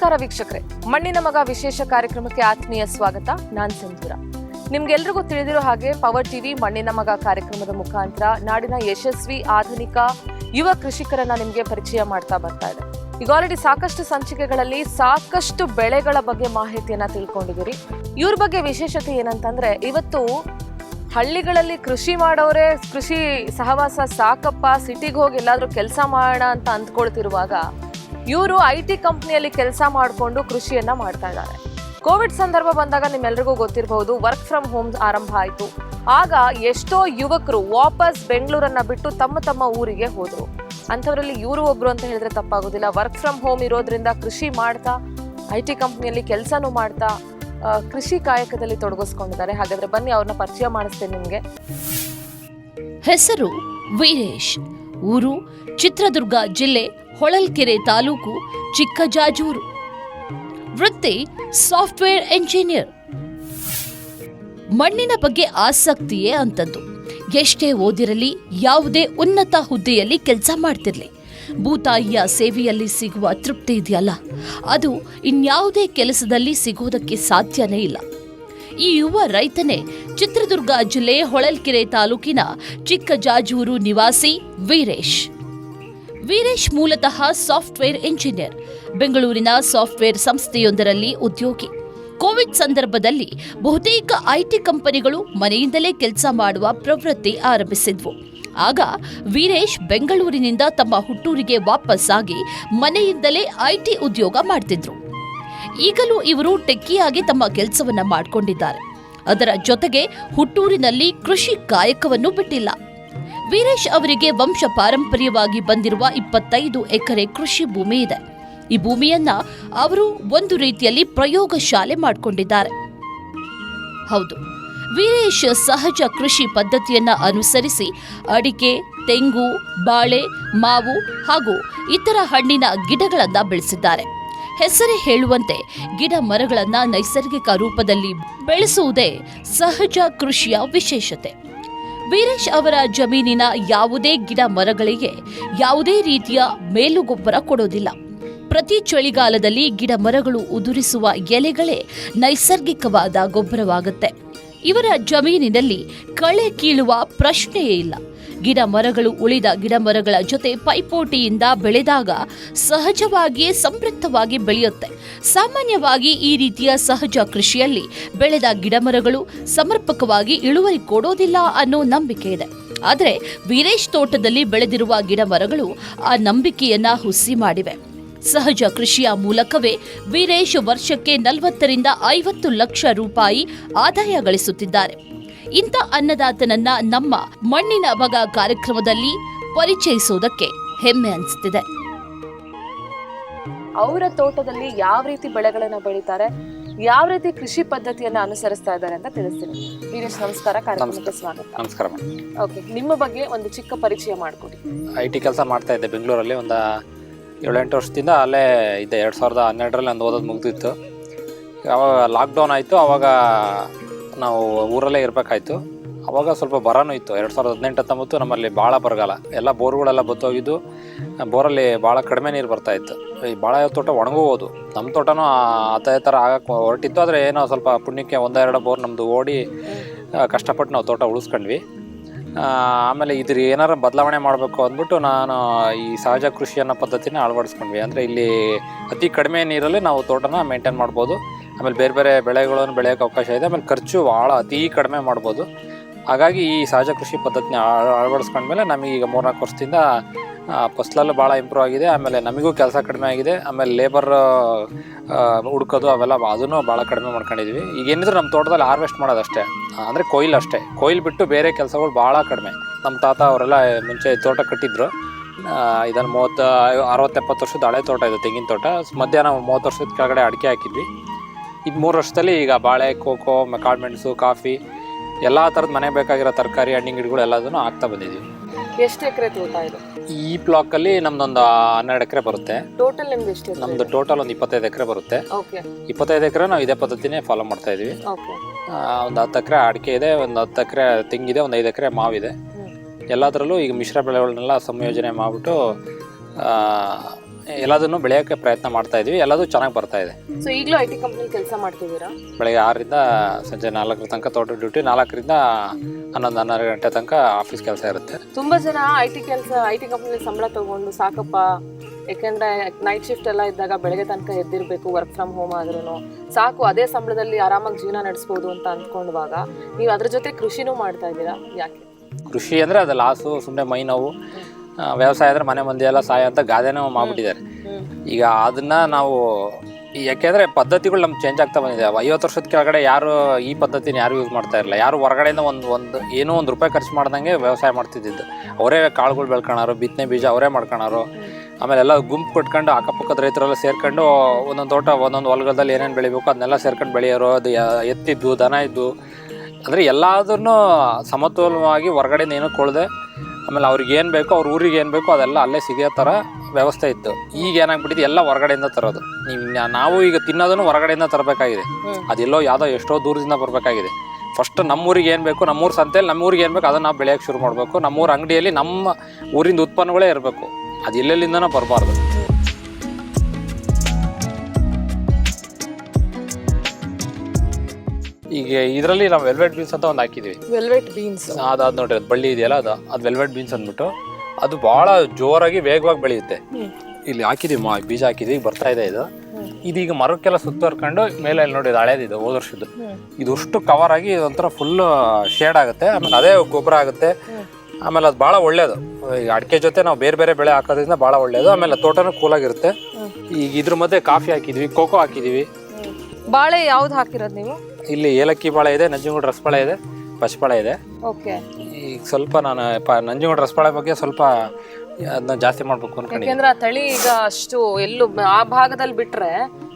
ನಮಸ್ಕಾರ ವೀಕ್ಷಕರೇ. ಮಣ್ಣಿನ ಮಗ ವಿಶೇಷ ಕಾರ್ಯಕ್ರಮಕ್ಕೆ ಆತ್ಮೀಯ ಸ್ವಾಗತ. ನಾನ್ ಸಿಂಧೂರ. ನಿಮ್ಗೆಲ್ರಿಗೂ ತಿಳಿದಿರೋ ಹಾಗೆ ಪವರ್ ಟಿವಿ ಮಣ್ಣಿನ ಮಗ ಕಾರ್ಯಕ್ರಮದ ಮುಖಾಂತರ ನಾಡಿನ ಯಶಸ್ವಿ ಆಧುನಿಕ ಯುವ ಕೃಷಿಕರನ್ನ ನಿಮ್ಗೆ ಪರಿಚಯ ಮಾಡ್ತಾ ಬರ್ತಾ ಇದೆ. ಈಗ ಆಲ್ರೆಡಿ ಸಾಕಷ್ಟು ಸಂಚಿಕೆಗಳಲ್ಲಿ ಸಾಕಷ್ಟು ಬೆಳೆಗಳ ಬಗ್ಗೆ ಮಾಹಿತಿಯನ್ನ ತಿಳ್ಕೊಂಡಿದ್ದೀರಿ. ಇವ್ರ ಬಗ್ಗೆ ವಿಶೇಷತೆ ಏನಂತಂದ್ರೆ, ಇವತ್ತು ಹಳ್ಳಿಗಳಲ್ಲಿ ಕೃಷಿ ಮಾಡೋರೇ ಕೃಷಿ ಸಹವಾಸ ಸಾಕಪ್ಪ, ಸಿಟಿಗೆ ಹೋಗಿ ಎಲ್ಲಾದ್ರೂ ಕೆಲಸ ಮಾಡೋಣ ಅಂತ ಅಂದ್ಕೊಳ್ತಿರುವಾಗ ಇವರು ಐ ಟಿ ಕಂಪ್ನಿಯಲ್ಲಿ ಕೆಲಸ ಮಾಡಿಕೊಂಡು ಕೃಷಿಯನ್ನ ಮಾಡ್ತಾ ಇದ್ದಾರೆ. ಕೋವಿಡ್ ಸಂದರ್ಭ ಬಂದಾಗ ನಿಮ್ಮೆಲ್ರಿಗೂ ಗೊತ್ತಿರಬಹುದು ವರ್ಕ್ ಫ್ರಮ್ ಹೋಮ್ ಆರಂಭ ಆಯಿತು. ಆಗ ಎಷ್ಟೋ ಯುವಕರು ವಾಪಸ್ ಬೆಂಗಳೂರನ್ನ ಬಿಟ್ಟು ತಮ್ಮ ತಮ್ಮ ಊರಿಗೆ ಹೋದರು. ಅಂಥವರಲ್ಲಿ ಇವರು ಒಬ್ರು ಅಂತ ಹೇಳಿದ್ರೆ ತಪ್ಪಾಗೋದಿಲ್ಲ. ವರ್ಕ್ ಫ್ರಮ್ ಹೋಮ್ ಇರೋದ್ರಿಂದ ಕೃಷಿ ಮಾಡ್ತಾ ಐ ಟಿ ಕಂಪ್ನಿಯಲ್ಲಿ ಕೆಲಸನೂ ಮಾಡ್ತಾ ಕೃಷಿ ಕಾಯಕದಲ್ಲಿ ತೊಡಗಿಸ್ಕೊಂಡಿದ್ದಾರೆ. ಹಾಗಾದ್ರೆ ಬನ್ನಿ, ಅವ್ರನ್ನ ಪರಿಚಯ ಮಾಡಿಸ್ತೇನೆ ನಿಮಗೆ. ಹೆಸರು ವೀರೇಶ್. ಊರು ಚಿತ್ರದುರ್ಗ ಜಿಲ್ಲೆ ಹೊಳಲ್ಕೆರೆ ತಾಲೂಕು ಚಿಕ್ಕಜಾಜೂರು. ವೃತ್ತಿ, ಸಾಫ್ಟ್ವೇರ್ ಎಂಜಿನಿಯರ್. ಮಣ್ಣಿನ ಬಗ್ಗೆ ಆಸಕ್ತಿಯೇ ಅಂತದ್ದು. ಎಷ್ಟೇ ಓದಿರಲಿ, ಯಾವುದೇ ಉನ್ನತ ಹುದ್ದೆಯಲ್ಲಿ ಕೆಲಸ ಮಾಡ್ತಿರ್ಲಿ. ಭೂತಾಯಿಯ ಸೇವೆಯಲ್ಲಿ ಸಿಗುವ ತೃಪ್ತಿ ಇದೆಯಲ್ಲ? ಅದು ಇನ್ಯಾವುದೇ ಕೆಲಸದಲ್ಲಿ ಸಿಗೋದಕ್ಕೆ ಸಾಧ್ಯನೇ ಇಲ್ಲ. ಈ ಯುವ ರೈತನೇ ಚಿತ್ರದುರ್ಗ ಜಿಲ್ಲೆ ಹೊಳಲ್ಕೆರೆ ತಾಲೂಕಿನ ಚಿಕ್ಕಜಾಜೂರು ನಿವಾಸಿ ವೀರೇಶ್. ವೀರೇಶ್ ಮೂಲತಃ ಸಾಫ್ಟ್ವೇರ್ ಇಂಜಿನಿಯರ್ ಬೆಂಗಳೂರಿನ ಸಾಫ್ಟ್ವೇರ್ ಸಂಸ್ಥೆಯೊಂದರಲ್ಲಿ ಉದ್ಯೋಗಿ. ಕೋವಿಡ್ ಸಂದರ್ಭದಲ್ಲಿ ಬಹುತೇಕ ಐಟಿ ಕಂಪನಿಗಳು ಮನೆಯಿಂದಲೇ ಕೆಲಸ ಮಾಡುವ ಪ್ರವೃತ್ತಿ ಆರಂಭಿಸಿದ್ವು. ಆಗ ವೀರೇಶ್ ಬೆಂಗಳೂರಿನಿಂದ ತಮ್ಮ ಹುಟ್ಟೂರಿಗೆ ವಾಪಸ್ಸಾಗಿ ಮನೆಯಿಂದಲೇ ಐಟಿ ಉದ್ಯೋಗ ಮಾಡ್ತಿದ್ರು. ಈಗಲೂ ಇವರು ಟೆಕ್ಕಿಯಾಗಿ ತಮ್ಮ ಕೆಲಸವನ್ನ ಮಾಡಿಕೊಂಡಿದ್ದಾರೆ. ಅದರ ಜೊತೆಗೆ ಹುಟ್ಟೂರಿನಲ್ಲಿ ಕೃಷಿ ಕಾಯಕವನ್ನು ಬಿಟ್ಟಿಲ್ಲ. ವೀರೇಶ್ ಅವರಿಗೆ ವಂಶ ಪಾರಂಪರ್ಯವಾಗಿ ಬಂದಿರುವ ಇಪ್ಪತ್ತೈದು ಎಕರೆ ಕೃಷಿ ಭೂಮಿ ಇದೆ. ಈ ಭೂಮಿಯನ್ನ ಅವರು ಒಂದು ರೀತಿಯಲ್ಲಿ ಪ್ರಯೋಗಶಾಲೆ ಮಾಡಿಕೊಂಡಿದ್ದಾರೆ. ಹೌದು, ವೀರೇಶ್ ಸಹಜ ಕೃಷಿ ಪದ್ಧತಿಯನ್ನ ಅನುಸರಿಸಿ ಅಡಿಕೆ, ತೆಂಗು, ಬಾಳೆ, ಮಾವು ಹಾಗೂ ಇತರ ಹಣ್ಣಿನ ಗಿಡಗಳನ್ನ ಬೆಳೆಸಿದ್ದಾರೆ. ಹೆಸರೇ ಹೇಳುವಂತೆ ಗಿಡ ಮರಗಳನ್ನ ನೈಸರ್ಗಿಕ ರೂಪದಲ್ಲಿ ಬೆಳೆಸುವುದೇ ಸಹಜ ಕೃಷಿಯ ವಿಶೇಷತೆ. ವೀರೇಶ್ ಅವರ ಜಮೀನಿನ ಯಾವುದೇ ಗಿಡ ಮರಗಳಿಗೆ ಯಾವುದೇ ರೀತಿಯ ಮೇಲುಗೊಬ್ಬರ ಕೊಡೋದಿಲ್ಲ. ಪ್ರತಿ ಚಳಿಗಾಲದಲ್ಲಿ ಗಿಡ ಮರಗಳು ಉದುರಿಸುವ ಎಲೆಗಳೇ ನೈಸರ್ಗಿಕವಾದ ಗೊಬ್ಬರವಾಗುತ್ತೆ. ಇವರ ಜಮೀನಿನಲ್ಲಿ ಕಳೆ ಕೀಳುವ ಪ್ರಶ್ನೆಯೇ ಇಲ್ಲ. ಗಿಡ ಮರಗಳು ಉಳಿದ ಗಿಡ ಮರಗಳ ಜೊತೆ ಪೈಪೋಟಿಯಿಂದ ಬೆಳೆದಾಗ ಸಹಜವಾಗಿಯೇ ಸಮೃದ್ಧವಾಗಿ ಬೆಳೆಯುತ್ತೆ. ಸಾಮಾನ್ಯವಾಗಿ ಈ ರೀತಿಯ ಸಹಜ ಕೃಷಿಯಲ್ಲಿ ಬೆಳೆದ ಗಿಡಮರಗಳು ಸಮರ್ಪಕವಾಗಿ ಇಳುವರಿ ಕೊಡೋದಿಲ್ಲ ಅನ್ನೋ ನಂಬಿಕೆ ಇದೆ. ಆದರೆ ವೀರೇಶ್ ತೋಟದಲ್ಲಿ ಬೆಳೆದಿರುವ ಗಿಡಮರಗಳು ಆ ನಂಬಿಕೆಯನ್ನ ಹುಸಿ ಮಾಡಿವೆ. ಸಹಜ ಕೃಷಿಯ ಮೂಲಕವೇ ವೀರೇಶ್ ವರ್ಷಕ್ಕೆ ನಲವತ್ತರಿಂದ ಐವತ್ತು ಲಕ್ಷ ರೂಪಾಯಿ ಆದಾಯ ಗಳಿಸುತ್ತಿದ್ದಾರೆ. ಇಂಥ ಅನ್ನದಾತನನ್ನ ನಮ್ಮ ಮಣ್ಣಿನ ಬಗ ಕಾರ್ಯಕ್ರಮದಲ್ಲಿ ಪರಿಚಯಿಸುವುದಕ್ಕೆ ಹೆಮ್ಮೆ ಅನಿಸುತ್ತಿದೆ ಅವರ ತೋಟದಲ್ಲಿ ಯಾವ ರೀತಿ ಬೆಳೆಗಳನ್ನ ಬೆಳೀತಾರೆ ಯಾವ ರೀತಿ ಕೃಷಿ ಪದ್ಧತಿಯನ್ನ ಅನುಸರಿಸ್ತಾ ಇದ್ದಾರೆ ಅಂತ ತಿಳಿಸ್ತೀನಿ. ವೀರೇಶ್ ನಮಸ್ಕಾರ. ಕಾರ್ಯಕ್ರಮಕ್ಕೆ ಸ್ವಾಗತ. ನಮಸ್ಕಾರ ಓಕೆ ನಿಮ್ಮ ಬಗ್ಗೆ ಒಂದು ಚಿಕ್ಕ ಪರಿಚಯ ಮಾಡಿಕೊಡಿ. ಐ ಟಿ ಕೆಲಸ ಮಾಡ್ತಾ ಇದ್ದೆ ಬೆಂಗಳೂರಲ್ಲಿ ಒಂದು ಏಳೆಂಟು ವರ್ಷದಿಂದ ಅಲ್ಲೇ ಇದ್ದೆ. ಎರಡು ಸಾವಿರದ ಹನ್ನೆರಡರಲ್ಲಿ ಒಂದು ಓದೋದು ಮುಗ್ದಿತ್ತು. ಯಾವಾಗ ಲಾಕ್ಡೌನ್ ಆಯಿತು ಆವಾಗ ನಾವು ಊರಲ್ಲೇ ಇರಬೇಕಾಯ್ತು. ಅವಾಗ ಸ್ವಲ್ಪ ಬರನೂ ಇತ್ತು. ಎರಡು ಸಾವಿರದ ಹದಿನೆಂಟು ಹತ್ತೊಂಬತ್ತು ನಮ್ಮಲ್ಲಿ ಭಾಳ ಬರಗಾಲ. ಎಲ್ಲ ಬೋರ್ಗಳೆಲ್ಲ ಬತ್ತೋಗಿದ್ದು ಬೋರಲ್ಲಿ ಭಾಳ ಕಡಿಮೆ ನೀರು ಬರ್ತಾ ಇತ್ತು. ಈ ಭಾಳ ತೋಟ ಒಣಗೋದು ನಮ್ಮ ತೋಟನೂ ಆ- ಥರ ಆಗಕ್ಕೆ ಹೊರಟಿತ್ತು. ಆದರೆ ಏನೋ ಸ್ವಲ್ಪ ಪುಣ್ಯಕ್ಕೆ ಒಂದೆರಡು ಬೋರ್ ನಮ್ಮದು ಓಡಿ ಕಷ್ಟಪಟ್ಟು ನಾವು ತೋಟ ಉಳಿಸ್ಕೊಂಡ್ವಿ. ಆಮೇಲೆ ಇದ್ರ ಏನಾರು ಬದಲಾವಣೆ ಮಾಡಬೇಕು ಅಂದ್ಬಿಟ್ಟು ನಾನು ಈ ಸಹಜ ಕೃಷಿ ಅನ್ನೋ ಪದ್ಧತಿನ ಅಳವಡಿಸ್ಕೊಂಡ್ವಿ. ಅಂದರೆ ಇಲ್ಲಿ ಅತಿ ಕಡಿಮೆ ನೀರಲ್ಲಿ ನಾವು ತೋಟನ ಮೇಂಟೈನ್ ಮಾಡ್ಬೋದು. ಆಮೇಲೆ ಬೇರೆ ಬೇರೆ ಬೆಳೆಗಳನ್ನು ಬೆಳೆಯೋಕೆ ಅವಕಾಶ ಇದೆ. ಆಮೇಲೆ ಖರ್ಚು ಭಾಳ ಅತಿ ಕಡಿಮೆ ಮಾಡ್ಬೋದು. ಹಾಗಾಗಿ ಈ ಸಹಜ ಕೃಷಿ ಪದ್ಧತಿನ ಅಳ- ಅಳವಡಿಸ್ಕೊಂಡ್ಮೇಲೆ ನಮಗೆ ಈಗ ಮೂರ್ನಾಲ್ಕು ವರ್ಷದಿಂದ ಫಸ್ಲಲ್ಲೂ ಭಾಳ ಇಂಪ್ರೂವ್ ಆಗಿದೆ. ಆಮೇಲೆ ನಮಗೂ ಕೆಲಸ ಕಡಿಮೆ ಆಗಿದೆ. ಆಮೇಲೆ ಲೇಬರ್ ಹುಡ್ಕೋದು ಅವೆಲ್ಲ ಅದನ್ನು ಭಾಳ ಕಡಿಮೆ ಮಾಡ್ಕೊಂಡಿದ್ವಿ. ಈಗ ಏನಿದ್ರು ನಮ್ಮ ತೋಟದಲ್ಲಿ ಹಾರ್ವೆಸ್ಟ್ ಮಾಡೋದಷ್ಟೇ. ಅಂದರೆ ಕೊಯ್ಲು ಅಷ್ಟೇ. ಕೊಯ್ಲು ಬಿಟ್ಟು ಬೇರೆ ಕೆಲಸಗಳು ಭಾಳ ಕಡಿಮೆ. ನಮ್ಮ ತಾತ ಅವರೆಲ್ಲ ಮುಂಚೆ ತೋಟ ಕಟ್ಟಿದ್ರು. ಇದನ್ನು ಮೂವತ್ತು, ಅರವತ್ತೆಪ್ಪತ್ತು ವರ್ಷದ ಹಳೆ ತೋಟ ಇದೆ, ತೆಂಗಿನ ತೋಟ. ಮಧ್ಯಾಹ್ನ ಮೂವತ್ತು ವರ್ಷದ ಕೆಳಗಡೆ ಅಡಿಕೆ ಹಾಕಿದ್ವಿ. ಇದು ಮೂರು ವರ್ಷದಲ್ಲಿ ಈಗ ಬಾಳೆ ಕೋಕೋ ಕಾಳುಮೆಣಸು ಕಾಫಿ ಎಲ್ಲ ಥರದ ಮನೆ ಬೇಕಾಗಿರೋ ತರಕಾರಿ ಹಣ್ಣಿನ ಗಿಡಗಳು ಎಲ್ಲದನ್ನು ಹಾಕ್ತಾ ಬಂದಿದ್ದೀವಿ ಎಷ್ಟು ಎಕರೆ ತೋಟ ಇದು? ಈ ಬ್ಲಾಕಲ್ಲಿ ನಮ್ದೊಂದು ಹನ್ನೆರಡು ಎಕರೆ ಬರುತ್ತೆ. ಟೋಟಲ್ ನಿಮ್ದು ಎಷ್ಟು ನಮ್ದು ಟೋಟಲ್ ಒಂದು ಇಪ್ಪತ್ತೈದು ಎಕರೆ ಬರುತ್ತೆ. ಓಕೆ ಇಪ್ಪತ್ತೈದು ಎಕರೆ ನಾವು ಇದೇ ಪದ್ಧತಿನೇ ಫಾಲೋ ಮಾಡ್ತಾ ಇದೀವಿ. ಓಕೆ ಒಂದು ಹತ್ತು ಎಕರೆ ಅಡಿಕೆ ಇದೆ ಒಂದು ಹತ್ತು ಎಕರೆ ತೆಂಗಿದೆ ಒಂದು ಐದು ಎಕರೆ ಮಾವಿದೆ. ಎಲ್ಲದರಲ್ಲೂ ಈಗ ಮಿಶ್ರ ಬೆಳೆಗಳನ್ನೆಲ್ಲ ಸಂಯೋಜನೆ ಮಾಡಿಬಿಟ್ಟು ಎಲ್ಲದನ್ನು ಬೆಳೆಯೋಕೆ ಪ್ರಯತ್ನ ಮಾಡ್ತಾ ಇದೀವಿ. ಎಲ್ಲದೂ ಚೆನ್ನಾಗಿ ಬರ್ತಾ ಇದೆ. ಸೊ ಈಗಲೂ ಐ ಟಿ ಕಂಪ್ನಿ ಕೆಲಸ ಮಾಡ್ತಿದ್ದೀರಾ? ಬೆಳಗ್ಗೆ ಆರರಿಂದ ಸಂಜೆ ನಾಲ್ಕರ ತನಕ ತೋಟ ಡ್ಯೂಟಿ ನಾಲ್ಕರಿಂದ ಹನ್ನೊಂದು ಹನ್ನೆರಡು ಗಂಟೆ ತನಕ ಆಫೀಸ್ ಕೆಲಸ ಇರುತ್ತೆ. ತುಂಬಾ ಜನ ಐ ಟಿ ಕೆಲಸ ಐ ಟಿ ಕಂಪ್ನಿ ಸಂಬಳ ತಗೊಂಡು ಸಾಕಪ್ಪ. ಯಾಕೆಂದ್ರೆ ನೈಟ್ ಶಿಫ್ಟ್ ಎಲ್ಲ ಇದ್ದಾಗ ಬೆಳಗ್ಗೆ ತನಕ ಎದ್ದಿರಬೇಕು ವರ್ಕ್ ಫ್ರಮ್ ಹೋಮ್ ಆದ್ರೂ ಸಾಕು ಅದೇ ಸಂಬಳದಲ್ಲಿ ಆರಾಮಾಗಿ ಜೀವನ ನಡೆಸ್ಬೋದು ಅಂತ ಅಂದ್ಕೊಂಡಾಗ ನೀವು ಅದ್ರ ಜೊತೆ ಕೃಷಿನೂ ಮಾಡ್ತಾ ಇದ್ದೀರಾ? ಯಾಕೆ? ಕೃಷಿ ಅಂದರೆ ಅದು ಲಾಸು ಸುಮ್ಮನೆ ಮೈ ನೋವು. ವ್ಯವಸಾಯ ಅಂದ್ರೆ ಮನೆ ಮಂದಿ ಎಲ್ಲ ಸಹಾಯ ಅಂತ ಗಾದೆನೂ ಮಾಡ್ಬಿಟ್ಟಿದ್ದಾರೆ. ಈಗ ಅದನ್ನ ನಾವು ಯಾಕೆಂದ್ರೆ ಪದ್ಧತಿಗಳು ನಮ್ಗೆ ಚೇಂಜ್ ಆಗ್ತಾ ಬಂದಿದೆ. ಐವತ್ತು ವರ್ಷದ ಕೆಳಗಡೆ ಯಾರು ಈ ಪದ್ಧತಿನ ಯಾರು ಯೂಸ್ ಮಾಡ್ತಾ ಇರಲಿಲ್ಲ. ಯಾರು ಹೊರಗಡೆಯಿಂದ ಒಂದು ಒಂದು ಏನೋ ಒಂದು ರೂಪಾಯಿ ಖರ್ಚು ಮಾಡ್ದಂಗೆ ವ್ಯವಸಾಯ ಮಾಡ್ತಿದ್ದಿದ್ದು. ಅವರೇ ಕಾಳುಗಳು ಬೆಳ್ಕೊಳಾರು ಬಿತ್ತನೆ ಬೀಜ ಅವರೇ ಮಾಡ್ಕೊಳಾರು ಆಮೇಲೆ ಎಲ್ಲ ಗುಂಪು ಕಟ್ಕೊಂಡು ಅಕ್ಕಪಕ್ಕದ ರೈತರೆಲ್ಲ ಸೇರ್ಕೊಂಡು ಒಂದೊಂದು ತೋಟ, ಒಂದೊಂದು ಹೊಲಗದಲ್ಲಿ ಏನೇನು ಬೆಳಿಬೇಕು ಅದನ್ನೆಲ್ಲ ಸೇರ್ಕೊಂಡು ಬೆಳೆಯೋರು, ಅದು ಎತ್ತಿದ್ದು ದನ ಇದ್ದು. ಅಂದರೆ ಎಲ್ಲದನ್ನು ಸಮತೋಲವಾಗಿ ಹೊರಗಡೆಯಿಂದ ಏನೂ ಕೊಡದೆ ಆಮೇಲೆ ಅವ್ರಿಗೆ ಏನು ಬೇಕೋ ಅವ್ರ ಊರಿಗೆ ಏನು ಬೇಕೋ ಅದೆಲ್ಲ ಅಲ್ಲೇ ಸಿಗೋ ಥರ ವ್ಯವಸ್ಥೆ ಇತ್ತು. ಈಗ ಏನಾಗ್ಬಿಟ್ಟಿದೆ ಎಲ್ಲ ಹೊರಗಡೆಯಿಂದ ತರೋದು. ನೀವು ನಾವು ಈಗ ತಿನ್ನೋದನ್ನು ಹೊರಗಡೆಯಿಂದ ತರಬೇಕಾಗಿದೆ. ಅದೆಲ್ಲೋ ಯಾವುದೋ ಎಷ್ಟೋ ದೂರದಿಂದ ಬರಬೇಕಾಗಿದೆ. ಫಸ್ಟ್ ನಮ್ಮೂರಿಗೆ ಏನು ಬೇಕು ನಮ್ಮೂರು ಸಂತೆಯಲ್ಲಿ ನಮ್ಮೂರಿಗೆ ಏನು ಬೇಕು ಅದನ್ನು ನಾವು ಬೆಳೆಯೋಕ್ಕೆ ಶುರು ಮಾಡಬೇಕು. ನಮ್ಮೂರ ಅಂಗಡಿಯಲ್ಲಿ ನಮ್ಮ ಊರಿಂದ ಉತ್ಪನ್ನಗಳೇ ಇರಬೇಕು. ಅದು ಎಲ್ಲೆಲ್ಲಿಂದನೂ ಬರಬಾರ್ದು. ಈಗ ಇದರಲ್ಲಿ ನಾವು ವೆಲ್ವೆಟ್ ಬೀನ್ಸ್ ಅಂತ ಒಂದು ಹಾಕಿದ್ವಿ. ವೆಲ್ವೆಟ್ ಬೀನ್ಸ್ ಅದು ಅದು ನೋಡ್ರಿ ಅದು ಬಳ್ಳಿ ಇದೆಯಲ್ಲ ಅದು ಅದು ವೆಲ್ವೆಟ್ ಬೀನ್ಸ್ ಅಂದ್ಬಿಟ್ಟು ಅದು ಭಾಳ ಜೋರಾಗಿ ವೇಗವಾಗಿ ಬೆಳೆಯುತ್ತೆ. ಇಲ್ಲಿ ಹಾಕಿದೀವಿ ಮಾ ಬೀಜ ಹಾಕಿದ್ವಿ ಈಗ ಬರ್ತಾ ಇದೆ ಇದು. ಇದೀಗ ಮರಕ್ಕೆಲ್ಲ ಸುತ್ತುವರ್ಕೊಂಡು ಮೇಲೆ ಅಲ್ಲಿ ನೋಡಿ ಇದು ಹಳೇದಿದೆ ಹೋದ ವರ್ಷದ್ದು. ಇದು ಅಷ್ಟು ಕವರ್ ಆಗಿ ಇದೊಂಥರ ಫುಲ್ ಶೇಡ್ ಆಗುತ್ತೆ ಆಮೇಲೆ ಅದೇ ಗೊಬ್ಬರ ಆಗುತ್ತೆ. ಆಮೇಲೆ ಅದು ಭಾಳ ಒಳ್ಳೇದು. ಈಗ ಅಡಿಕೆ ಜೊತೆ ನಾವು ಬೇರೆ ಬೇರೆ ಬೆಳೆ ಹಾಕೋದ್ರಿಂದ ಭಾಳ ಒಳ್ಳೇದು. ಆಮೇಲೆ ತೋಟನೂ ಕೂಲಾಗಿರುತ್ತೆ ಈಗ ಇದ್ರ ಮಧ್ಯೆ ಕಾಫಿ ಹಾಕಿದ್ವಿ ಕೋಕೋ ಹಾಕಿದೀವಿ. ಬಾಳೆ ಯಾವ್ದು ಹಾಕಿರೋದು ನೀವು? ಇಲ್ಲಿ ಏಲಕ್ಕಿ ಬಾಳೆ ಇದೆ ನಂಜನಗೂಡು ರಸಬಾಳೆ ಇದೆ ಪಚ್ಚಬಾಳೆ ಇದೆ. ಓಕೆ. ಈಗ ಸ್ವಲ್ಪ ನಾನು ಪ ನಂಜನಗೂಡು ರಸಬಾಳೆ ಬಗ್ಗೆ ಸ್ವಲ್ಪ ಅದನ್ನ ಜಾಸ್ತಿ ಮಾಡ್ಬೇಕು ಅನ್ಕೊಂಡಿದ್ದೀನಿ. ಯಾಕೆಂದ್ರೆ ಆ ತಳಿ ಈಗ ಅಷ್ಟು ಎಲ್ಲೂ ಆ ಭಾಗದಲ್ಲಿ ಬಿಟ್ರೆ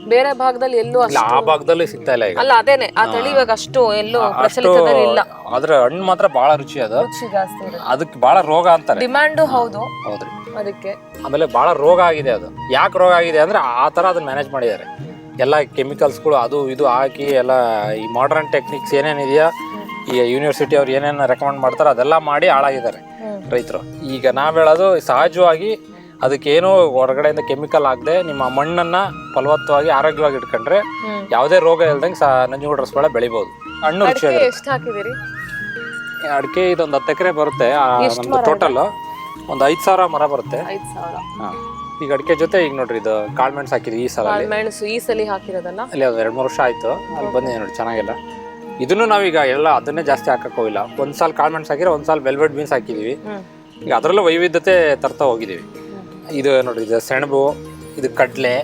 ಬೇರೆ ಭಾಗದಲ್ಲಿ ಎಲ್ಲೂ ಇಲ್ಲ ಅಷ್ಟು ಆ ಭಾಗದಲ್ಲಿ ಸಿಗ್ತಾ ಇಲ್ಲ ಈಗ. ಅಲ್ಲ ಅದೇನೆ ಆ ತಳಿ ಇವಾಗ ಅಷ್ಟು ಎಲ್ಲೂ ಅಷ್ಟು ಪ್ರಚಲಿತದಲ್ಲಿ ಇಲ್ಲ. ಅದರ ಹಣ್ಣು ಮಾತ್ರ ಬಹಳ ರುಚಿ ಅದು. ರುಚಿ ಜಾಸ್ತಿ ಇರುತ್ತೆ. ಅದಕ್ಕೆ ಬಹಳ ರೋಗ ಅಂತಾರೆ. ಡಿಮ್ಯಾಂಡ್ ಹೌದು. ಹೌದ್ರಿ. ಅದಕ್ಕೆ. ಆಮೇಲೆ ಬಹಳ ರೋಗ ಆಗಿದೆ ಅದು. ಯಾಕೆ ರೋಗ ಆಗಿದೆ ಅಂದ್ರೆ ಆ ತರ ಅದನ್ನ ಮ್ಯಾನೇಜ್ ಮಾಡಿದ್ದಾರೆ. ಎಲ್ಲ ಕೆಮಿಕಲ್ಸ್ಗಳು ಅದು ಇದು ಹಾಕಿ ಎಲ್ಲ ಈ ಮಾಡರ್ನ್ ಟೆಕ್ನಿಕ್ಸ್ ಏನೇನಿದೆಯಾ ಈ ಯೂನಿವರ್ಸಿಟಿ ಅವ್ರು ಏನೇನು ರೆಕಮೆಂಡ್ ಮಾಡ್ತಾರೆ ಅದೆಲ್ಲ ಮಾಡಿ ಹಾಳಾಗಿದ್ದಾರೆ ರೈತರು. ಈಗ ನಾವು ಹೇಳೋದು ಸಹಜವಾಗಿ ಅದಕ್ಕೇನು ಹೊರಗಡೆಯಿಂದ ಕೆಮಿಕಲ್ ಆಗದೆ ನಿಮ್ಮ ಮಣ್ಣನ್ನು ಫಲವತ್ತವಾಗಿ ಆರೋಗ್ಯವಾಗಿ ಇಟ್ಕೊಂಡ್ರೆ ಯಾವುದೇ ರೋಗ ಇಲ್ದಂಗೆ ಸಹ ನಂಜನಗೂಡು ರಸಬಾಳೆ ಬೆಳಿಬೋದು. ಹಣ್ಣು ಹಾಕಿದಿರಿ ಅಡಿಕೆ ಇದೊಂದು ಹತ್ತು ಎಕರೆ ಬರುತ್ತೆ ಟೋಟಲ್ ಒಂದು ಐದು ಸಾವಿರ ಮರ ಬರುತ್ತೆ. ಈಗ ಅಡಿಕೆ ಜೊತೆ ಈಗ ನೋಡ್ರಿ ಇದು ಕಾಳ್ಮೆಣ್ಸ್ ಹಾಕಿದ್ವಿ ಈ ಸಲ ಮೆಣಸು ಈ ಸಲ ಹಾಕಿರೋದಲ್ಲ? ಅಲ್ಲಿ ಅದು ಎರಡು ಮೂರು ವರ್ಷ ಆಯ್ತು ಅಲ್ಲಿ ಬಂದಿದೆ ನೋಡಿ ಚೆನ್ನಾಗಿಲ್ಲ. ಇದನ್ನು ನಾವೀಗ ಎಲ್ಲ ಅದನ್ನೇ ಜಾಸ್ತಿ ಹಾಕಕ್ ಹೋಗಿಲ್ಲ. ಒಂದ್ ಸಾಲ ಕಾಳ್ಮೆಣ್ಸ್ ಹಾಕಿದ್ರೆ ಒಂದ್ ಸಾಲ ವೆಲ್ವೆಟ್ ಬೀನ್ಸ್ ಹಾಕಿದೀವಿ. ಈಗ ಅದರಲ್ಲೂ ವೈವಿಧ್ಯತೆ ತರ್ತಾ ಹೋಗಿದೀವಿ. ಇದು ನೋಡ್ರಿ ಇದು ಸೆಣಬು ಇದು ಕಡ್ಲೆ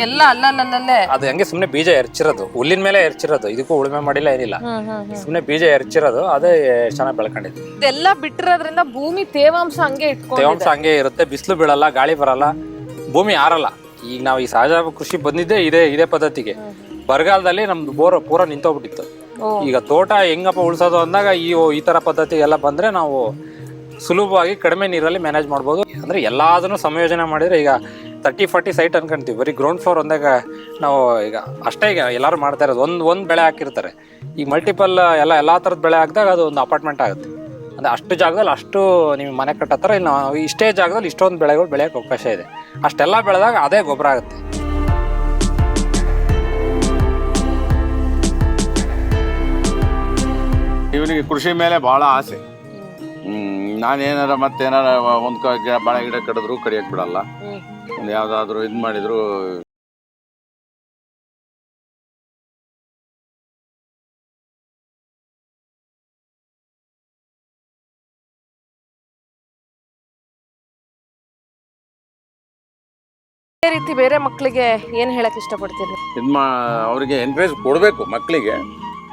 ಎಲ್ಲ ಅಲ್ಲಲ್ಲಲ್ಲೇ ಅದು ಹಂಗೆ ಸುಮ್ಮನೆ ಬೀಜ ಎರಚಿರೋದು. ಹುಲ್ಲಿನ ಮೇಲೆ ಎರಚಿರೋದು. ಇದಕ್ಕೂ ಉಳುಮೆ ಮಾಡಿಲ್ಲ ಏನಿಲ್ಲ. ಸುಮ್ಮನೆ ಬೀಜ ಎರಚಿರೋದು ಅದೇ ಚೆನ್ನಾಗಿ ಬೆಳ್ಕೊಂಡಿದೆ ಇದೆಲ್ಲ ಬಿಟ್ಟಿರೋದ್ರಿಂದ ಭೂಮಿ ತೇವಾಂಶ ಹಂಗೆ ಇಟ್ಕೊಂಡು ತೇವಾಂಶ ಹಂಗೆ ಇರುತ್ತೆ ಬಿಸಿಲು ಬೀಳಲ್ಲ ಗಾಳಿ ಬರಲ್ಲ ಭೂಮಿ ಆರಲ್ಲ. ಈಗ ನಾವು ಈ ಸಹಜ ಕೃಷಿ ಬಂದಿದ್ದೆ ಇದೇ ಇದೇ ಪದ್ಧತಿಗೆ. ಬರಗಾಲದಲ್ಲಿ ನಮ್ದು ಬೋರ್ ಪೂರ ನಿಂತೋಗ್ಬಿಟ್ಟಿತ್ತು. ಓ. ಈಗ ತೋಟ ಹೆಂಗಪ್ಪ ಉಳ್ಸೋದು ಅಂದಾಗ ಈ ಈ ತರ ಪದ್ಧತಿ ಎಲ್ಲ ಬಂದ್ರೆ ನಾವು ಸುಲಭವಾಗಿ ಕಡಿಮೆ ನೀರಲ್ಲಿ ಮ್ಯಾನೇಜ್ ಮಾಡ್ಬೋದು. ಅಂದ್ರೆ ಎಲ್ಲಾದನ್ನು ಸಂಯೋಜನೆ ಮಾಡಿದ್ರೆ ಈಗ ತರ್ಟಿ ಫಾರ್ಟಿ ಸೈಟ್ ಅನ್ಕೊಂತೀವಿ. ಬರೀ ಗ್ರೌಂಡ್ ಫ್ಲೋರ್ ಒಂದಾಗ ನಾವು ಈಗ ಅಷ್ಟೇ ಈಗ ಎಲ್ಲರೂ ಮಾಡ್ತಾ ಇರೋದು. ಒಂದು ಒಂದು ಬೆಳೆ ಹಾಕಿರ್ತಾರೆ. ಈ ಮಲ್ಟಿಪಲ್ ಎಲ್ಲ ಎಲ್ಲ ಥರದ ಬೆಳೆ ಹಾಕಿದಾಗ ಅದು ಒಂದು ಅಪಾರ್ಟ್ಮೆಂಟ್ ಆಗುತ್ತೆ. ಅಂದರೆ ಅಷ್ಟು ಜಾಗದಲ್ಲಿ ಅಷ್ಟು ನಿಮ್ಗೆ ಮನೆ ಕಟ್ಟತ್ತರ ಇಲ್ಲ ನಾವು ಇಷ್ಟೇ ಜಾಗದಲ್ಲಿ ಇಷ್ಟೊಂದು ಬೆಳೆಗಳು ಬೆಳೆಯೋಕೆ ಅವಕಾಶ ಇದೆ. ಅಷ್ಟೆಲ್ಲ ಬೆಳೆದಾಗ ಅದೇ ಗೊಬ್ಬರ ಆಗುತ್ತೆ. ಇವನಿಗೆ ಕೃಷಿ ಮೇಲೆ ಭಾಳ ಆಸೆ. ನಾನೇನಾರ ಮತ್ತೇನಾರ ಒಂದು ಗಿಡ ಬಾಳೆ ಗಿಡ ಕಡಿದ್ರು ಕಡಿಯಕ್ ಬಿಡಲ್ಲ. ಯಾವ್ದಾದ್ರು ಇದು ಮಾಡಿದ್ರು. ಅದೇ ರೀತಿ ಬೇರೆ ಮಕ್ಕಳಿಗೆ ಏನ್ ಹೇಳಕ್ ಇಷ್ಟಪಡ್ತೀರಿ? ಇದು ಮಾ ಅವರಿಗೆ ಎನ್ಕರೇಜ್ ಕೊಡ್ಬೇಕು ಮಕ್ಕಳಿಗೆ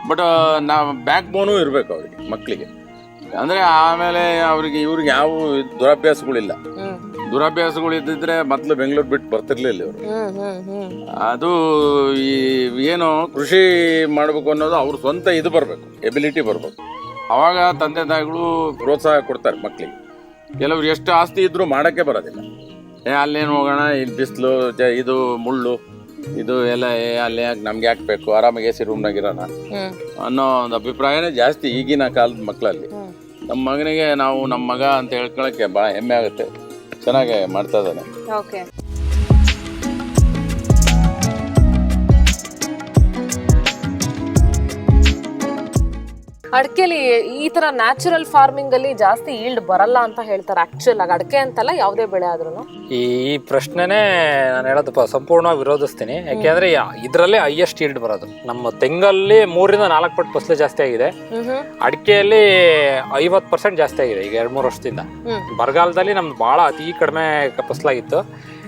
ಬಟ್ ನಾವು ಬ್ಯಾಕ್ ಬೋನು ಇರಬೇಕು ಅವರಿಗೆ ಮಕ್ಕಳಿಗೆ. ಅಂದರೆ ಆಮೇಲೆ ಅವ್ರಿಗೆ ಇವ್ರಿಗೆ ಯಾವ ದುರಭ್ಯಾಸಗಳಿಲ್ಲ. ದುರಭ್ಯಾಸಗಳು ಇದ್ದಿದ್ರೆ ಮೊದಲು ಬೆಂಗಳೂರು ಬಿಟ್ಟು ಬರ್ತಿರ್ಲಿಲ್ಲ ಇವರು. ಅದು ಈ ಏನು ಕೃಷಿ ಮಾಡಬೇಕು ಅನ್ನೋದು ಅವ್ರ ಸ್ವಂತ ಇದು ಬರಬೇಕು ಎಬಿಲಿಟಿ ಬರಬೇಕು. ಅವಾಗ ತಂದೆ ತಾಯಿಗಳು ಪ್ರೋತ್ಸಾಹ ಕೊಡ್ತಾರೆ ಮಕ್ಕಳಿಗೆ ಕೆಲವ್ರು ಎಷ್ಟು ಆಸ್ತಿ ಇದ್ರೂ ಮಾಡೋಕ್ಕೆ ಬರೋದಿಲ್ಲ. ಏ ಅಲ್ಲೇನು ಹೋಗೋಣ ಇಲ್ಲಿ ಬಿಸಿಲು ಇದು ಮುಳ್ಳು ಇದು ಎಲ್ಲ ಏ ಅಲ್ಲಿ ಯಾಕೆ ನಮ್ಗೆ ಯಾಕೆ ಬೇಕು? ಆರಾಮಾಗಿ ಎ ಸಿ ರೂಮ್ನಾಗ ಇರೋಣ. ಅನ್ನೋ ಒಂದು ಅಭಿಪ್ರಾಯನೇ ಜಾಸ್ತಿ ಈಗಿನ ಕಾಲದ ಮಕ್ಕಳಲ್ಲಿ ನಮ್ಮ ಮಗನಿಗೆ ನಾವು ನಮ್ಮ ಮಗ ಅಂತ ಹೇಳ್ಕೊಳಕ್ಕೆ ಬಹಳ ಹೆಮ್ಮೆ ಆಗುತ್ತೆ. ಚೆನ್ನಾಗಿ ಮಾಡ್ತಾ ಇದ್ದಾನೆ. ಓಕೆ ಅಡಕೆಲಿ ಈ ತರ ನ್ಯಾಚುರಲ್ ಫಾರ್ಮಿಂಗ್ ಅಲ್ಲಿ ಜಾಸ್ತಿ ಈಲ್ಡ್ ಬರಲ್ಲ ಅಂತ ಹೇಳ್ತಾರೆ ಆಕ್ಚುಲ್ ಆಗಿ. ಅಡಕೆ ಅಂತಲ್ಲ ಯಾವುದೇ ಬೆಳೆ ಆದ್ರೂ ಈ ಪ್ರಶ್ನೆನೇ ನಾನು ಹೇಳೋದಪ್ಪ ಸಂಪೂರ್ಣವಾಗಿ ವಿರೋಧಿಸ್ತೀನಿ. ಯಾಕೆಂದ್ರೆ ಇದ್ರಲ್ಲೇ ಹೈಯೆಸ್ಟ್ ಈಲ್ಡ್ ಬರೋದು. ನಮ್ಮ ತೆಂಗಲ್ಲಿ ಮೂರಿಂದ ನಾಲ್ಕು ಪಟ್ಟು ಫಸಲು ಜಾಸ್ತಿ ಆಗಿದೆ. ಅಡಿಕೆಯಲ್ಲಿ ಐವತ್ತು ಪರ್ಸೆಂಟ್ ಜಾಸ್ತಿ ಆಗಿದೆ ಈಗ ಎರಡು ಮೂರು ವರ್ಷದಿಂದ. ಬರಗಾಲದಲ್ಲಿ ನಮ್ದು ಬಹಳ ಅತಿ ಕಡಿಮೆ ಫಸಲಾಗಿತ್ತು.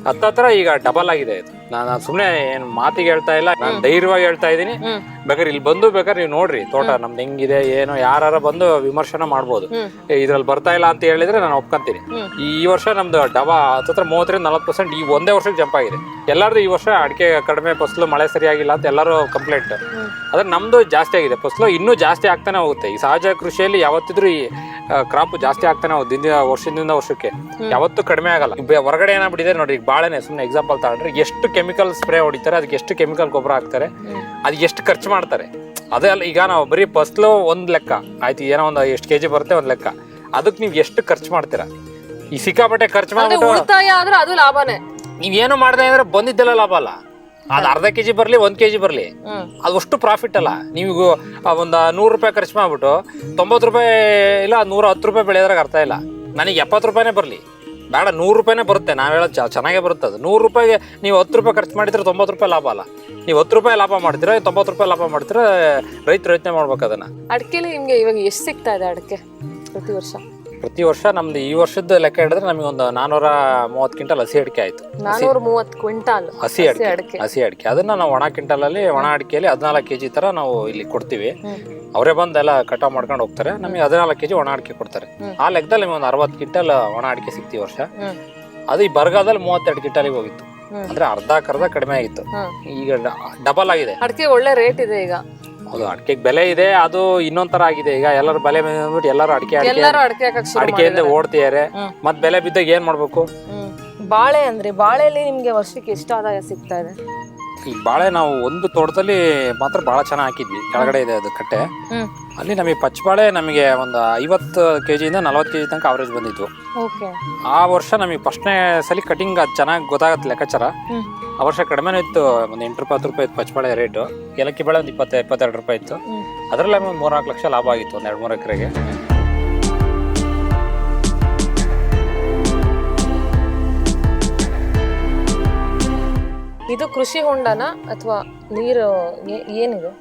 ಹತ್ತತ್ರ ಈಗ ಡಬಲ್ ಆಗಿದೆ ಇದು. ನಾನು ಸುಮ್ಮನೆ ಏನು ಮಾತಿಗೆ ಹೇಳ್ತಾ ಇಲ್ಲ ನಾನು ಧೈರ್ಯವಾಗಿ ಹೇಳ್ತಾ ಇದ್ದೀನಿ. ಹ್ಮ್. ಬೇಕಾದ್ರೆ ಇಲ್ಲಿ ಬಂದು ಬೇಕಾದ್ರೆ ನೀವು ನೋಡ್ರಿ ತೋಟ ನಮ್ದು ಹೆಂಗಿದೆ ಏನು ಯಾರು ಬಂದು ವಿಮರ್ಶನ ಮಾಡ್ಬೋದು. ಇದ್ರಲ್ಲಿ ಬರ್ತಾ ಇಲ್ಲ ಅಂತ ಹೇಳಿದ್ರೆ ನಾನು ಒಪ್ಕೊಂತೀನಿ. ಈ ವರ್ಷ ನಮ್ದು ಡಬಾ ಹತ್ರ ಮೂವತ್ತರಿಂದ ನಲ್ವತ್ತು ಪರ್ಸೆಂಟ್ ಈ ಒಂದೇ ವರ್ಷಕ್ಕೆ ಜಂಪ್ ಆಗಿದೆ. ಎಲ್ಲರದು ಈ ವರ್ಷ ಅಡಿಕೆ ಕಡಿಮೆ ಫಸಲು ಮಳೆ ಸರಿಯಾಗಿಲ್ಲ ಅಂತ ಎಲ್ಲರೂ ಕಂಪ್ಲೇಂಟ್ ಆದ್ರೆ ನಮ್ದು ಜಾಸ್ತಿ ಆಗಿದೆ. ಫಸಲು ಇನ್ನೂ ಜಾಸ್ತಿ ಆಗ್ತಾನೆ ಹೋಗುತ್ತೆ. ಈ ಸಹಜ ಕೃಷಿಯಲ್ಲಿ ಯಾವತ್ತಿದ್ರೂ ಈ ಕ್ರಾಪ್ ಜಾಸ್ತಿ ಆಗ್ತಾನೆ ಹೋಗುತ್ತೆ ದಿನ ವರ್ಷದಿಂದ ವರ್ಷಕ್ಕೆ. ಯಾವತ್ತೂ ಕಡಿಮೆ ಆಗಲ್ಲ. ಹೊರಗಡೆ ಏನಾಗ್ಬಿಟ್ಟಿದೆ ನೋಡಿ ಈಗ ಬಾಳೆನೆ ಸುಮ್ಮನೆ ಎಕ್ಸಾಂಪಲ್ ತಗೊಂಡ್ರೆ ಎಷ್ಟು ಕೆಮಿಕಲ್ ಸ್ಪ್ರೇ ಹೊಡಿತಾರೆ ಅದಕ್ಕೆ ಎಷ್ಟು ಕೆಮಿಕಲ್ ಗೊಬ್ಬರ ಹಾಕ್ತಾರೆ ಅದಕ್ಕೆ ಎಷ್ಟು ಖರ್ಚು ಮಾಡ್ತಾರೆ. ಅದೇ ಅಲ್ಲ ಈಗ ನಾವು ಬರೀ ಫಸ್ಲು ಒಂದು ಲೆಕ್ಕ ಆಯ್ತು ಏನೋ ಒಂದು ಎಷ್ಟು ಕೆಜಿ ಬರುತ್ತೆ ಒಂದು ಲೆಕ್ಕ. ಅದಕ್ಕೆ ನೀವು ಎಷ್ಟು ಖರ್ಚು ಮಾಡ್ತೀರಾ? ಈ ಸಿಕ್ಕಾಪಟ್ಟೆ ಖರ್ಚು ಮಾಡ್ತಾರೆ ಮಾಡ್ಬಿಟ್ಟು ಉಳಿತಾಯ ಆದ್ರೆ ಅದು ಲಾಭನೇ. ನೀವೇನು ಮಾಡ್ದೆ ಅಂದ್ರೆ ಬಂದಿದ್ದೆಲ್ಲ ಲಾಭ ಅಲ್ಲ. ಅದ್ ಅರ್ಧ ಕೆಜಿ ಬರ್ಲಿ ಒಂದ್ ಕೆಜಿ ಬರ್ಲಿ. ಅದಷ್ಟು ಅದು ಅಷ್ಟು ಪ್ರಾಫಿಟ್ ಅಲ್ಲ. ನೀವು ಒಂದು ನೂರು ರೂಪಾಯಿ ಖರ್ಚು ಮಾಡ್ಬಿಟ್ಟು ತೊಂಬತ್ ರೂಪಾಯಿ ಇಲ್ಲ ನೂರ ಹತ್ತು ರೂಪಾಯಿ ಬೆಳೆಯೋದ್ರಾಗ ಅರ್ಥ ಇಲ್ಲ. ನನಗೆ ಎಪ್ಪತ್ತು ರೂಪಾಯಿನೇ ಬರಲಿ. ಬೇಡ, ನೂರು ರೂಪಾಯಿನೇ ಬರುತ್ತೆ. ನಾವು ಹೇಳೋದು ಚ- ಚೆನ್ನಾಗೇ ಬರುತ್ತೆ ಅದು. ನೂರು ರೂಪಾಯಿಗೆ ನೀವು ಹತ್ತು ರೂಪಾಯಿ ಖರ್ಚು ಮಾಡಿದ್ರೆ ತೊಂಬತ್ತು ರೂಪಾಯಿ ಲಾಭ ಅಲ್ಲ. ನೀವು ಹತ್ತು ರೂಪಾಯಿ ಲಾಭ ಮಾಡ್ತೀರಾ ತೊಂಬತ್ತು ರೂಪಾಯಿ ಲಾಭ ಮಾಡ್ತೀರಾ, ರೈತರು ಯೋಚನೆ ಮಾಡ್ಬೇಕು ಅದನ್ನು. ಅಡಿಕೆಲಿ ನಿಮಗೆ ಇವಾಗ ಎಷ್ಟು ಸಿಗ್ತಾ ಇದೆ ಅಡಿಕೆ ಪ್ರತಿ ವರ್ಷ? ಪ್ರತಿ ವರ್ಷ ನಮ್ದು ಈ ವರ್ಷದ ಲೆಕ್ಕ ಹಿಡಿದ್ರೆ ನಮಗೆ ಒಂದು ನಾನೂರ ಮೂವತ್ತು ಕ್ವಿಂಟಲ್ ಹಸಿ ಅಡಿಕೆ ಆಯ್ತು. ನಾನೂರ ಮೂವತ್ತು ಕ್ವಿಂಟಾಲ್ ಹಸಿ ಅಡಿಕೆ. ಹಸಿ ಅಡಿಕೆ. ಅದನ್ನ ನಾವು ಒಣ ಕ್ವಿಂಟಲಲ್ಲಿ ಒಣ ಅಡಿಕೆಯಲ್ಲಿ ಹದಿನಾಲ್ಕು ಕೆಜಿ ತರ ನಾವು ಇಲ್ಲಿ ಕೊಡ್ತೀವಿ. ಅವರೇ ಬಂದು ಎಲ್ಲ ಕಟಾವ್ ಮಾಡ್ಕೊಂಡು ಹೋಗ್ತಾರೆ. ನಮಗೆ ಹದಿನಾಲ್ಕು ಕೆಜಿ ಒಣ ಅಡಿಕೆ ಕೊಡ್ತಾರೆ. ಆ ಲೆಕ್ಕದಲ್ಲಿ ನಿಮಗೆ ಒಂದು ಅರವತ್ತು ಕ್ವಿಂಟಲ್ ಒಣ ಅಡಿಕೆ ಸಿಕ್ತಿ ವರ್ಷ. ಅದು ಈ ಬರಗಾಲದಲ್ಲಿ ಮೂವತ್ತೆರಡು ಕ್ವಿಂಟಲಿಗೆ ಹೋಗಿತ್ತು. ಅಂದ್ರೆ ಅಂದ್ರೆ ಅರ್ಧಕ್ಕರ್ಧ ಕಡಿಮೆ ಆಗಿತ್ತು. ಈಗ ಡಬಲ್ ಆಗಿದೆ. ಅಡಿಕೆ ಒಳ್ಳೆ ರೇಟ್ ಇದೆ ಈಗ. ಅದು ಅಡಿಕೆಗೆ ಬೆಲೆ ಇದೆ ಅದು ಇನ್ನೊಂದರ ಆಗಿದೆ. ಈಗ ಎಲ್ಲರೂ ಬೆಲೆ ಬಂದ್ಬಿಟ್ಟು ಎಲ್ಲರೂ ಅಡಿಕೆ ಅಡಿಕೆ ಎಲ್ಲರೂ ಅಡಕೆ ಹಾಕಕ್ ಶುರು ಅಡಿಕೆಯಿಂದ ಓಡ್ತಿದ್ದಾರೆ ಮತ್ತೆ ಮತ್ ಬೆಲೆ ಬಿದ್ದಾಗ ಏನ್ ಮಾಡ್ಬೇಕು? ಬಾಳೆ ಅಂದ್ರೆ ಬಾಳೆಯಲ್ಲಿ ನಿಮ್ಗೆ ವರ್ಷಕ್ಕೆ ಎಷ್ಟು ಆದಾಯ ಸಿಗ್ತಾ ಇದೆ? ಈ ಬಾಳೆ ನಾವು ಒಂದು ತೋಟದಲ್ಲಿ ಮಾತ್ರ ಬಹಳ ಚೆನ್ನಾಗಿ ಹಾಕಿದ್ವಿ. ಕೆಳಗಡೆ ಇದೆ ಅದು ಕಟ್ಟೆ. ಹ್ಮ್. ಅಲ್ಲಿ ನಮಗೆ ಪಚ್ಚಬಾಳೆ ನಮಗೆ ಒಂದು ಐವತ್ತು ಕೆ ಜಿಯಿಂದ ನಲವತ್ತು ಕೆ ಜಿ ತನಕ ಅವರೇಜ್ ಬಂದಿತ್ತು. ಓಕೆ. ಆ ವರ್ಷ ನಮಗೆ ಫಸ್ಟ್ನೇ ಸಲ ಕಟಿಂಗ್ ಅದು ಚೆನ್ನಾಗಿ ಗೊತ್ತಾಗತ್ತೆ ಲೆಕ್ಕಾಚಾರ. ಹ್ಮ್. ಆ ವರ್ಷ ಕಡಿಮೆನೂ ಇತ್ತು ಒಂದು ಎಂಟು ರೂಪಾಯಿ ಹತ್ತು ರೂಪಾಯಿ ಇತ್ತು ಪಚ್ಚಬಾಳೆ ರೇಟು ಏಲಕ್ಕಿ ಬಾಳೆ ಒಂದು ಇಪ್ಪತ್ತು ಇಪ್ಪತ್ತೆರಡು ರೂಪಾಯಿ ಇತ್ತು. ಹ್ಮ್. ಅದರಲ್ಲಿ ಒಂದು ಮೂರ್ನಾಲ್ಕು ಲಕ್ಷ ಲಾಭ ಆಗಿತ್ತು ಒಂದು ಎರಡು ಮೂರು ಎಕರೆಗೆ. ಇದು ಕೃಷಿ ಹೊಂಡನ ಅಥವಾ ನೀರು ಏನಿದು?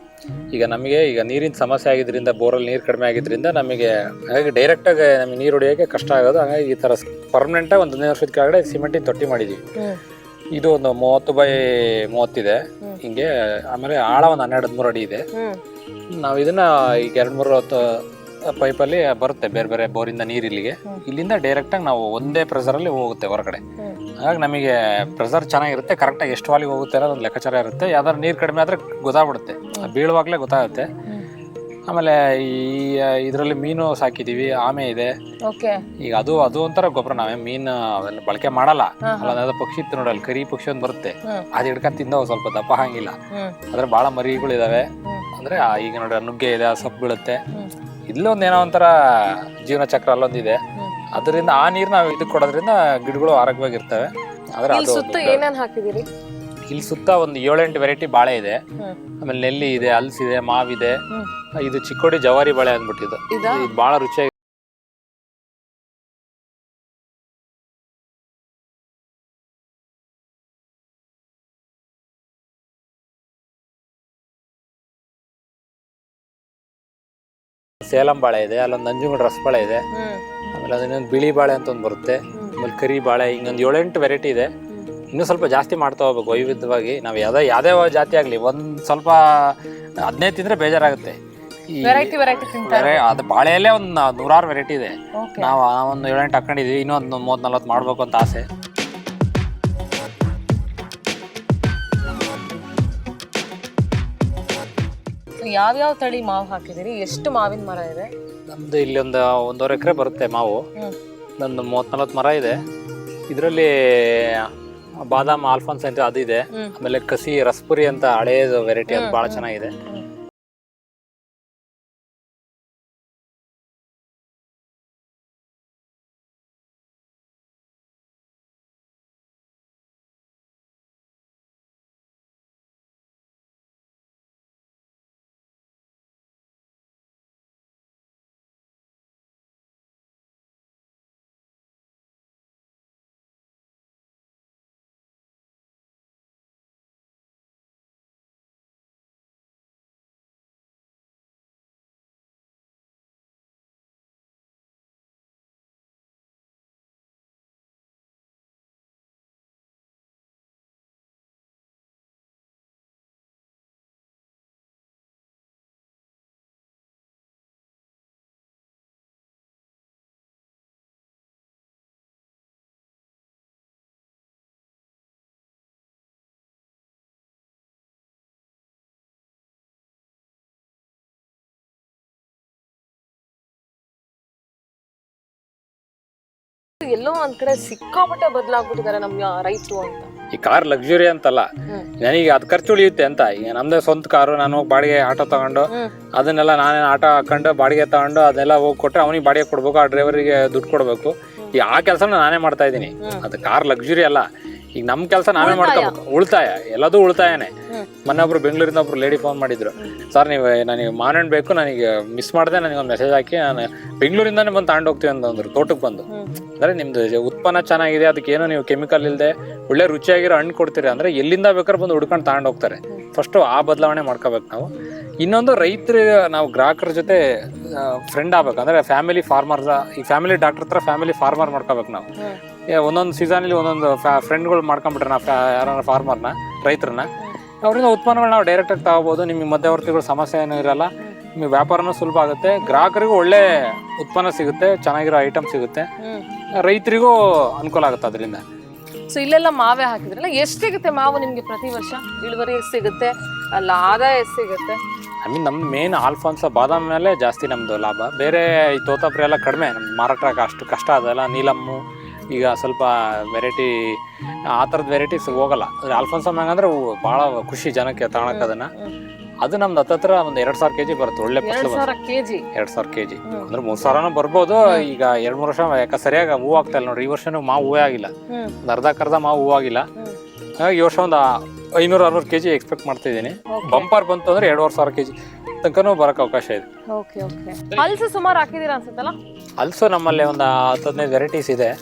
ಈಗ ನಮಗೆ ಈಗ ನೀರಿನ ಸಮಸ್ಯೆ ಆಗಿದ್ರಿಂದ ಬೋರಲ್ಲಿ ನೀರು ಕಡಿಮೆ ಆಗಿದ್ರಿಂದ ನಮಗೆ ಹಾಗಾಗಿ ಡೈರೆಕ್ಟಾಗಿ ನಮಗೆ ನೀರು ಹೊಡೆಯೋಕೆ ಕಷ್ಟ ಆಗೋದು. ಹಾಗಾಗಿ ಈ ಥರ ಪರ್ಮನೆಂಟಾಗಿ ಒಂದು ಹದಿನೈದು ವರ್ಷದ ಕೆಳಗಡೆ ಸಿಮೆಂಟಿನ ತೊಟ್ಟಿ ಮಾಡಿದ್ದೀವಿ ಇದು ಒಂದು ಮೂವತ್ತು ಬೈ ಮೂವತ್ತಿದೆ. ಹಿಂಗೆ ಆಮೇಲೆ ಆಳ ಒಂದು ಹನ್ನೆರಡು ಹದಿಮೂರು ಅಡಿ ಇದೆ. ನಾವು ಇದನ್ನ ಈಗ ಎರಡು ಮೂರು ಹೊತ್ತು ಪೈಪಲ್ಲಿ ಬರುತ್ತೆ ಬೇರೆ ಬೇರೆ ಬೋರಿಂದ ನೀರು ಇಲ್ಲಿಗೆ. ಇಲ್ಲಿಂದ ಡೈರೆಕ್ಟಾಗಿ ನಾವು ಒಂದೇ ಪ್ರೆಸರಲ್ಲಿ ಹೋಗುತ್ತೆ ಹೊರಗಡೆ. ಹಾಗಾಗಿ ನಮಗೆ ಪ್ರೆಸರ್ ಚೆನ್ನಾಗಿರುತ್ತೆ ಕರೆಕ್ಟಾಗಿ ಎಷ್ಟು ವಾಲಿಗೆ ಹೋಗುತ್ತೆ ಅನ್ನೋದು ಲೆಕ್ಕಾಚಾರ ಇರುತ್ತೆ. ಯಾವ್ದಾದ್ರು ನೀರು ಕಡಿಮೆ ಆದರೆ ಗೊತ್ತಾಗ್ಬಿಡುತ್ತೆ. ಬೀಳುವಾಗಲೇ ಗೊತ್ತಾಗುತ್ತೆ. ಆಮೇಲೆ ಈ ಇದರಲ್ಲಿ ಮೀನು ಸಾಕಿದೀವಿ ಆಮೆ ಇದೆ. ಓಕೆ. ಈಗ ಅದು ಅದು ಒಂಥರ ಗೊಬ್ಬರ. ನಾವೇ ಮೀನು ಬಳಕೆ ಮಾಡಲ್ಲ. ಅಲ್ಲ ಪಕ್ಷಿ ಇತ್ತು ನೋಡಲ್ಲ ಕರಿ ಪಕ್ಷಿ ಒಂದು ಬರುತ್ತೆ. ಅದು ಹಿಡ್ಕೊಂಡು ತಿಂದವು ಸ್ವಲ್ಪ ದಪ್ಪ ಹಂಗಿಲ್ಲ ಅಂದ್ರೆ ಭಾಳ ಮರಿಗಳಿದಾವೆ ಅಂದ್ರೆ ಈಗ ನೋಡಿ ನುಗ್ಗೆ ಇದೆ ಆ ಸೊಪ್ಪು ಬೀಳುತ್ತೆ. ಇಲ್ಲೊಂದು ಏನೋ ಒಂಥರ ಜೀವನ ಚಕ್ರ ಅಲ್ಲೊಂದಿದೆ. ಅದರಿಂದ ಆ ನೀರು ನಾವು ಇದಕ್ಕೆ ಕೊಡೋದ್ರಿಂದ ಗಿಡಗಳು ಆರೋಗ್ಯವಾಗಿರ್ತವೆ. ಆದ್ರೆ ಇಲ್ಲಿ ಅದು ಸುತ್ತ ಏನೇನ್ ಹಾಕಿದಿರಿ ಇಲ್ಲಿ ಸುತ್ತ ಒಂದು ಏಳೆಂಟು ವೆರೈಟಿ ಬಾಳೆ ಇದೆ. ಆಮೇಲೆ ನೆಲ್ಲಿ ಇದೆ ಹಲ್ಸಿದೆ ಮಾವಿದೆ. ಇದು ಚಿಕ್ಕೋಡಿ ಜವಾರಿ ಬಾಳೆ ಅಂದ್ಬಿಟ್ಟಿದ್ದು. ಇದು? ಬಹಳ ರುಚಿಯಾಗಿ ಸೇಲಂ ಬಾಳೆ ಇದೆ ಅಲ್ಲೊಂದು ನಂಜುಗುಡ್ ರಸಬಾಳೆ ಇದೆ. ಆಮೇಲೆ ಅದನ್ನೊಂದು ಬಿಳಿ ಬಾಳೆ ಅಂತ ಒಂದು ಬರುತ್ತೆ. ಆಮೇಲೆ ಕರಿ ಬಾಳೆ ಹಿಂಗೊಂದು ಏಳೆಂಟು ವೆರೈಟಿ ಇದೆ. ಇನ್ನೂ ಸ್ವಲ್ಪ ಜಾಸ್ತಿ ಮಾಡ್ತಾ ಹೋಗ್ಬೇಕು ವೈವಿಧ್ಯವಾಗಿ. ನಾವು ಯಾವುದೇ ಯಾವುದೇ ಜಾತಿ ಆಗಲಿ ಒಂದು ಸ್ವಲ್ಪ ಹದಿನೈದು ತಿಂದರೆ ಬೇಜಾರಾಗುತ್ತೆ. ಅದು ಬಾಳೆಯಲ್ಲೇ ಒಂದು ನೂರಾರು ವೆರೈಟಿ ಇದೆ. ನಾವು ಒಂದು ಏಳೆಂಟು ಹಾಕೊಂಡಿದ್ವಿ ಇನ್ನೊಂದು ಮೂವತ್ತು ನಲ್ವತ್ತು ಮಾಡ್ಬೇಕು ಅಂತ ಆಸೆ. ಯಾವ್ಯಾವ ತಳಿ ಮಾವು ಹಾಕಿದಿರಿ ಎಷ್ಟು ಮಾವಿನ ಮರ ಇದೆ? ನಮ್ದು ಇಲ್ಲಿ ಒಂದು ಒಂದೂವರೆ ಎಕರೆ ಬರುತ್ತೆ ಮಾವು. ಹ್ಮ್. ನಂದು ಮೂವತ್ ನಲ್ವತ್ತು ಮರ ಇದೆ. ಇದರಲ್ಲಿ ಬಾದಾಮ್ ಆಲ್ಫಾನ್ಸ್ ಅಂತ ಅದು ಇದೆ. ಆಮೇಲೆ ಕಸಿ ರಸ್ಪುರಿ ಅಂತ ಹಳೇದು ವೆರೈಟಿ ಅದು ಬಹಳ ಭಾಳ ಚೆನ್ನಾಗಿದೆ. ಎಲ್ಲೋ ಒಂದ್ ಕಡೆ ಸಿಕ್ಕಾಪಟ್ಟೆ ಬದಲಾಗ್ಬಿಟ್ಟಿದ್ದಾರೆ ನಮ್ಮ ರೈತರು ಅಂತ. ಈ ಕಾರ್ ಲಕ್ಸುರಿ ಅಂತಲ್ಲ ನನಗೆ ಅದ್ ಖರ್ಚು ಉಳಿಯುತ್ತೆ ಅಂತ. ಈಗ ನಮ್ದೇ ಸ್ವಂತ ಕಾರು ನಾನು ಹೋಗಿ ಬಾಡಿಗೆ ಆಟೋ ತಗೊಂಡು ಅದನ್ನೆಲ್ಲ ನಾನೇನು ಆಟೋ ಹಾಕೊಂಡು ಬಾಡಿಗೆ ತಗೊಂಡು ಅದೆಲ್ಲ ಹೋಗಿ ಕೊಟ್ಟರೆ ಅವನಿಗೆ ಬಾಡಿಗೆ ಕೊಡ್ಬೇಕು ಆ ಡ್ರೈವರಿಗೆ ದುಡ್ಡು ಕೊಡಬೇಕು. ಈಗ ಆ ಕೆಲಸನ ನಾನೇ ಮಾಡ್ತಾ ಇದ್ದೀನಿ. ಅದು ಕಾರ್ ಲಕ್ಸುರಿ ಅಲ್ಲ. ಈಗ ನಮ್ಮ ಕೆಲಸ ನಾನೇ ಮಾಡ್ತಾ ಮಾಡ್ಕೋಬೇಕು. ಉಳಿತಾಯ. ಎಲ್ಲದೂ ಉಳಿತಾಯನೇ. ಮೊನ್ನೆ ಒಬ್ರು ಬೆಂಗಳೂರಿಂದ ಒಬ್ರು ಲೇಡಿ ಫೋನ್ ಮಾಡಿದ್ರು. ಸರ್ ನೀವು ನನಗೆ ಮಾನಣ್ಣ ಬೇಕು ನನಗೆ ಮಿಸ್ ಮಾಡಿದೆ ನನಗೆ ಒಂದು ಮೆಸೇಜ್ ಹಾಕಿ ನಾನು ಬೆಂಗಳೂರಿಂದಾನೇ ಬಂದು ತಗೊಂಡು ಹೋಗ್ತೀವಿ ಅಂತಂದ್ರು ತೋಟಕ್ಕೆ ಬಂದು. ಅಂದರೆ ಅಂದ್ರೆ ನಿಮ್ದು ಉತ್ಪನ್ನ ಚೆನ್ನಾಗಿದೆ ಅದಕ್ಕೆ ಏನೋ ನೀವು ಕೆಮಿಕಲ್ ಇಲ್ಲದೆ ಒಳ್ಳೆ ರುಚಿಯಾಗಿರೋ ಹಣ್ಣು ಕೊಡ್ತೀರಿ ಅಂದ್ರೆ ಎಲ್ಲಿಂದ ಬೇಕಾದ್ರೆ ಬಂದು ಹುಡ್ಕೊಂಡು ತಗೊಂಡು ಹೋಗ್ತಾರೆ. ಫಸ್ಟ್ ಆ ಬದಲಾವಣೆ ಮಾಡ್ಕೋಬೇಕು ನಾವು. ಇನ್ನೊಂದು ರೈತರ ನಾವು ಗ್ರಾಹಕರ ಜೊತೆ ಫ್ರೆಂಡ್ ಆಗ್ಬೇಕು. ಅಂದ್ರೆ ಫ್ಯಾಮಿಲಿ ಫಾರ್ಮರ್ ಈ ಫ್ಯಾಮಿಲಿ ಡಾಕ್ಟರ್ ಹತ್ರ ಫ್ಯಾಮಿಲಿ ಫಾರ್ಮರ್ ಮಾಡ್ಕೋಬೇಕು ನಾವು. ಒಂದೊಂದು ಸೀಸನಲ್ಲಿ ಒಂದೊಂದು ಫ್ರೆಂಡ್ಗಳು ಮಾಡ್ಕೊಂಡ್ಬಿಟ್ರೆ ನಾವು ಯಾರ ಫಾರ್ಮರ್ನ ರೈತರನ್ನ ಅವರಿಂದ ಉತ್ಪನ್ನಗಳು ನಾವು ಡೈರೆಕ್ಟಾಗಿ ತಗೋಬೋದು. ನಿಮಗೆ ಮಧ್ಯವರ್ತಿಗಳ ಸಮಸ್ಯೆ ಏನೂ ಇರಲ್ಲ. ನಿಮಗೆ ವ್ಯಾಪಾರನೂ ಸುಲಭ ಆಗುತ್ತೆ. ಗ್ರಾಹಕರಿಗೂ ಒಳ್ಳೆ ಉತ್ಪನ್ನ ಸಿಗುತ್ತೆ. ಚೆನ್ನಾಗಿರೋ ಐಟಮ್ ಸಿಗುತ್ತೆ. ರೈತರಿಗೂ ಅನುಕೂಲ ಆಗುತ್ತೆ ಅದರಿಂದ. ಸೊ ಇಲ್ಲೆಲ್ಲ ಮಾವೇ ಹಾಕಿದ್ರಲ್ಲ ಎಷ್ಟು ಸಿಗುತ್ತೆ ಮಾವು ನಿಮಗೆ ಪ್ರತಿ ವರ್ಷ? ಇಳುವರಿ ಸಿಗುತ್ತೆ? ಅಲ್ಲ ಆದಾಯ ಎಷ್ಟು ಸಿಗುತ್ತೆ? ಐ ಮೀನ್ ನಮ್ಮ ಮೇನ್ ಆಲ್ಫಾನ್ಸ ಬಾದಾಮಿ ಮೇಲೆ ಜಾಸ್ತಿ ನಮ್ಮದು ಲಾಭ. ಬೇರೆ ಈ ತೋತಾಪುರಿ ಎಲ್ಲ ಕಡಿಮೆ. ನಮ್ಮ ಮಾರಾಟ ಅಷ್ಟು ಕಷ್ಟ ಅದಲ್ಲ ನೀಲಮ್ಮು ಈಗ ಸ್ವಲ್ಪ ವೆರೈಟಿ ಆ ಥರದ ವೆರೈಟೀಸ್ ಹೋಗಲ್ಲ. ಅದ್ರ ಆಲ್ಫಾನ್ಸ ಅಂದ್ರೆ ಭಾಳ ಖುಷಿ ಜನಕ್ಕೆ ತಗೊಳಕ್ ಅದನ್ನ. ಅದು ನಮ್ದು ಹತ್ತತ್ರ ಒಂದು ಎರಡು ಸಾವಿರ ಕೆ ಜಿ ಬರುತ್ತೆ ಒಳ್ಳೆ ಫಸಲು ಕೆಜಿ? ಎರಡು ಸಾವಿರ ಕೆ ಜಿ ಅಂದ್ರೆ ಮೂರು ಸಾವಿರನೂ ಬರ್ಬೋದು ಈಗ ಎರಡು ಮೂರು ವರ್ಷ ಯಾಕೆ ಸರಿಯಾಗಿ ಹೂವು ಆಗ್ತಾ ಇಲ್ಲ ನೋಡ್ರಿ ಈ ವರ್ಷನೂ ಮಾವು ಹೂವೇ ಆಗಿಲ್ಲ. ಅರ್ಧ ಒಂದು ಅರ್ಧಕ್ಕರ್ಧ ಮಾವು ಹೂವು ಆಗಿಲ್ಲ. ಹಾಗಾಗಿ ಈ ವರ್ಷ ಒಂದು ಐನೂರು ಅರವತ್ತು ಕೆ ಜಿ ಎಕ್ಸ್ಪೆಕ್ಟ್ ಮಾಡ್ತಿದ್ದೀನಿ ಬಂಪರ್ ಬಂತು ಅಂದ್ರೆ ಎರಡುವರೆ ಸಾವಿರ ಕೆ ಜಿ ತನಕನೂ ಬರಕ್ಕೆ ಅವಕಾಶ ಇದೆ. Okay okay. ಹಲ್ಸು ಸುಮಾರು ಹಾಕಿದೀರಾ ಅನ್ಸುತ್ತಲ್ಲ? ಹಲಸು ನಮ್ಮಲ್ಲಿ ಒಂದು ಹತ್ತು ಹದಿನೈದು ವೆರೈಟೀಸ್ ಇದೆ.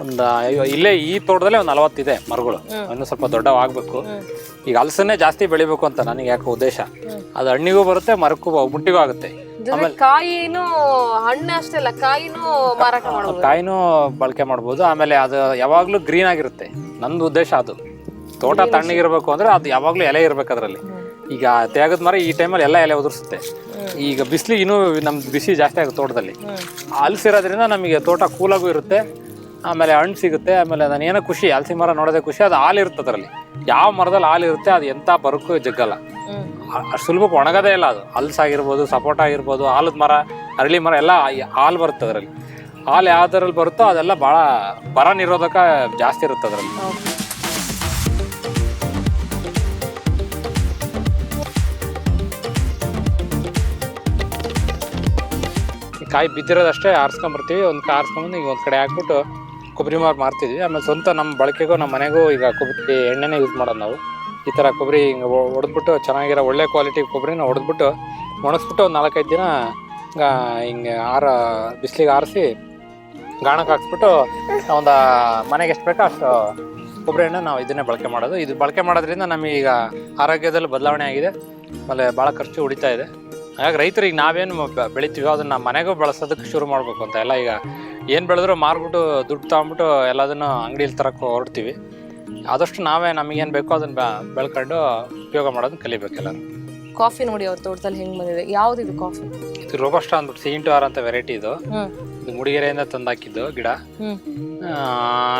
ಒಂದು ಐವ- ಇಲ್ಲೇ ಈ ತೋಟದಲ್ಲೇ ಒಂದು ನಲವತ್ತಿದೆ ಮರಗಳು. ಇನ್ನು ಸ್ವಲ್ಪ ದೊಡ್ಡವಾಗಬೇಕು. ಈಗ ಹಲಸನ್ನೇ ಜಾಸ್ತಿ ಬೆಳಿಬೇಕು ಅಂತ ನನಗೆ ಯಾಕೆ ಉದ್ದೇಶ. ಅದು ಹಣ್ಣಿಗೂ ಬರುತ್ತೆ ಮರಕ್ಕೂ ಬುಟ್ಟಿಗೂ ಮುಟ್ಟಿಗೂ ಆಗುತ್ತೆ. ಜೊತೆ ಕಾಯಿನೂ ಹಣ್ಣು ಅಷ್ಟೇ ಅಲ್ಲ ಕಾಯಿನೂ ಮಾರಾಟ ಮಾಡಬಹುದು ಕಾಯಿನೂ ಬಳಕೆ ಮಾಡ್ಬೋದು. ಆಮೇಲೆ ಅದು ಯಾವಾಗಲೂ ಗ್ರೀನ್ ಆಗಿರುತ್ತೆ. ನಂದು ಉದ್ದೇಶ ಅದು. ತೋಟ ತಣ್ಣಗಿರ್ಬೇಕು ಅಂದ್ರೆ ಅದು ಯಾವಾಗಲೂ ಎಲೆ ಇರ್ಬೇಕು ಅದರಲ್ಲಿ. ಈಗ ತೇಗದ ಮರ ಈ ಟೈಮಲ್ಲಿ ಎಲ್ಲ ಎಲೆ ಉದುರಿಸುತ್ತೆ. ಈಗ ಬಿಸಿಲಿಗೆ ಇನ್ನೂ ನಮ್ಮ ಬಿಸಿ ಜಾಸ್ತಿ ಆಗುತ್ತೆ ತೋಟದಲ್ಲಿ. ಹಲ್ಸಿರೋದ್ರಿಂದ ನಮಗೆ ತೋಟ ಕೂಲಾಗೂ ಇರುತ್ತೆ, ಆಮೇಲೆ ಹಣ್ಣು ಸಿಗುತ್ತೆ, ಆಮೇಲೆ ನಾನು ಏನೋ ಖುಷಿ ಹಲಸಿ ಮರ ನೋಡೋದೇ ಖುಷಿ, ಅದು ಹಾಲು ಇರುತ್ತೆ ಅದರಲ್ಲಿ. ಯಾವ ಮರದಲ್ಲಿ ಹಾಲು ಇರುತ್ತೆ, ಅದು ಎಂಥ ಬರೋಕ್ಕೂ ಜಗ್ಗಲ್ಲ. ಅಷ್ಟು ಸುಲಭಕ್ಕೆ ಒಣಗದೇ ಇಲ್ಲ ಅದು. ಹಲ್ಸಾಗಿರ್ಬೋದು ಸಪೋಟ ಆಗಿರ್ಬೋದು, ಹಾಲದ ಮರ, ಅರಳಿ ಮರ, ಎಲ್ಲ ಹಾಲು ಬರುತ್ತೆ ಅದರಲ್ಲಿ. ಹಾಲು ಯಾವ್ದ್ರಲ್ಲಿ ಬರುತ್ತೋ ಅದೆಲ್ಲ ಭಾಳ ಬರ ನಿರೋಧಕ ಜಾಸ್ತಿ ಇರುತ್ತೆ ಅದರಲ್ಲಿ. ಕಾಯಿ ಬಿದ್ದಿರೋದಷ್ಟೇ ಆರಿಸ್ಕೊಂಬರ್ತೀವಿ, ಒಂದು ಆರಿಸ್ಕೊಂಬಂದು ಈಗ ಒಂದು ಕಡೆ ಹಾಕ್ಬಿಟ್ಟು ಕೊಬ್ಬರಿ ಮಾರು ಮಾರ್ತಿದ್ವಿ. ಆಮೇಲೆ ಸ್ವಂತ ನಮ್ಮ ಬಳಕೆಗೂ ನಮ್ಮ ಮನೆಗೂ ಈಗ ಕೊಬ್ಬರಿ ಎಣ್ಣೆನೇ ಯೂಸ್ ಮಾಡೋದು ನಾವು. ಈ ಥರ ಕೊಬ್ಬರಿ ಹಿಂಗೆ ಹೊಡೆದ್ಬಿಟ್ಟು ಚೆನ್ನಾಗಿರೋ ಒಳ್ಳೆ ಕ್ವಾಲಿಟಿ ಕೊಬ್ಬರಿನ ಹೊಡೆದ್ಬಿಟ್ಟು ಒಣಗಿಸ್ಬಿಟ್ಟು ಒಂದು ನಾಲ್ಕೈದು ದಿನ ಹಿಂಗೆ ಆರ, ಬಿಸಿಲಿಗೆ ಆರಿಸಿ ಗಾಣಕ್ಕೆ ಹಾಕ್ಸ್ಬಿಟ್ಟು ಒಂದು ಮನೆಗೆ ಎಷ್ಟು ಬೇಕೋ ಅಷ್ಟು ಕೊಬ್ಬರಿ ಎಣ್ಣೆ ನಾವು ಇದನ್ನೇ ಬಳಕೆ ಮಾಡೋದು. ಇದು ಬಳಕೆ ಮಾಡೋದ್ರಿಂದ ನಮಗೆ ಈಗ ಆರೋಗ್ಯದಲ್ಲಿ ಬದಲಾವಣೆ ಆಗಿದೆ. ಆಮೇಲೆ ಭಾಳ ಖರ್ಚು ಉಳಿತಾ ಇದೆ. ಹಾಗಾಗಿ ರೈತರಿಗೆ ನಾವೇನು ಬೆಳಿತೀವಿ ಅದನ್ನ ಮನೆಗೂ ಬಳಸೋದಕ್ಕೆ ಶುರು ಮಾಡಬೇಕು ಅಂತ. ಎಲ್ಲ ಈಗ ಏನು ಬೆಳೆದ್ರು ಮಾರ್ಬಿಟ್ಟು ದುಡ್ಡು ತಗೊಂಬಿಟ್ಟು ಎಲ್ಲದನ್ನು ಅಂಗಡಿಯಲ್ಲಿ ತರಕ್ಕೆ ಹೊರಡ್ತೀವಿ. ಆದಷ್ಟು ನಾವೇ ನಮಗೇನು ಬೇಕೋ ಅದನ್ನ ಬೆಳ್ಕೊಂಡು ಉಪಯೋಗ ಮಾಡೋದನ್ನ ಕಲಿಬೇಕೆಲ್ಲ ಕಾಫಿ ನೋಡಿ ಅವ್ರ ತೋಟದಲ್ಲಿ ಹೆಂಗ್ ಬಂದಿದೆ? ಯಾವ್ದು ಇದು ಕಾಫಿ? ಇದು ರೋಬಸ್ಟಾ ಅಂದ್ಬಿಟ್ಟು ಸಿಂಟು ಆರ್ ಅಂತ ವೆರೈಟಿ ಇದು. ಇದು ಮುಡಿಗೆರೆಯಿಂದ ತಂದಾಕಿದ್ದು ಗಿಡ.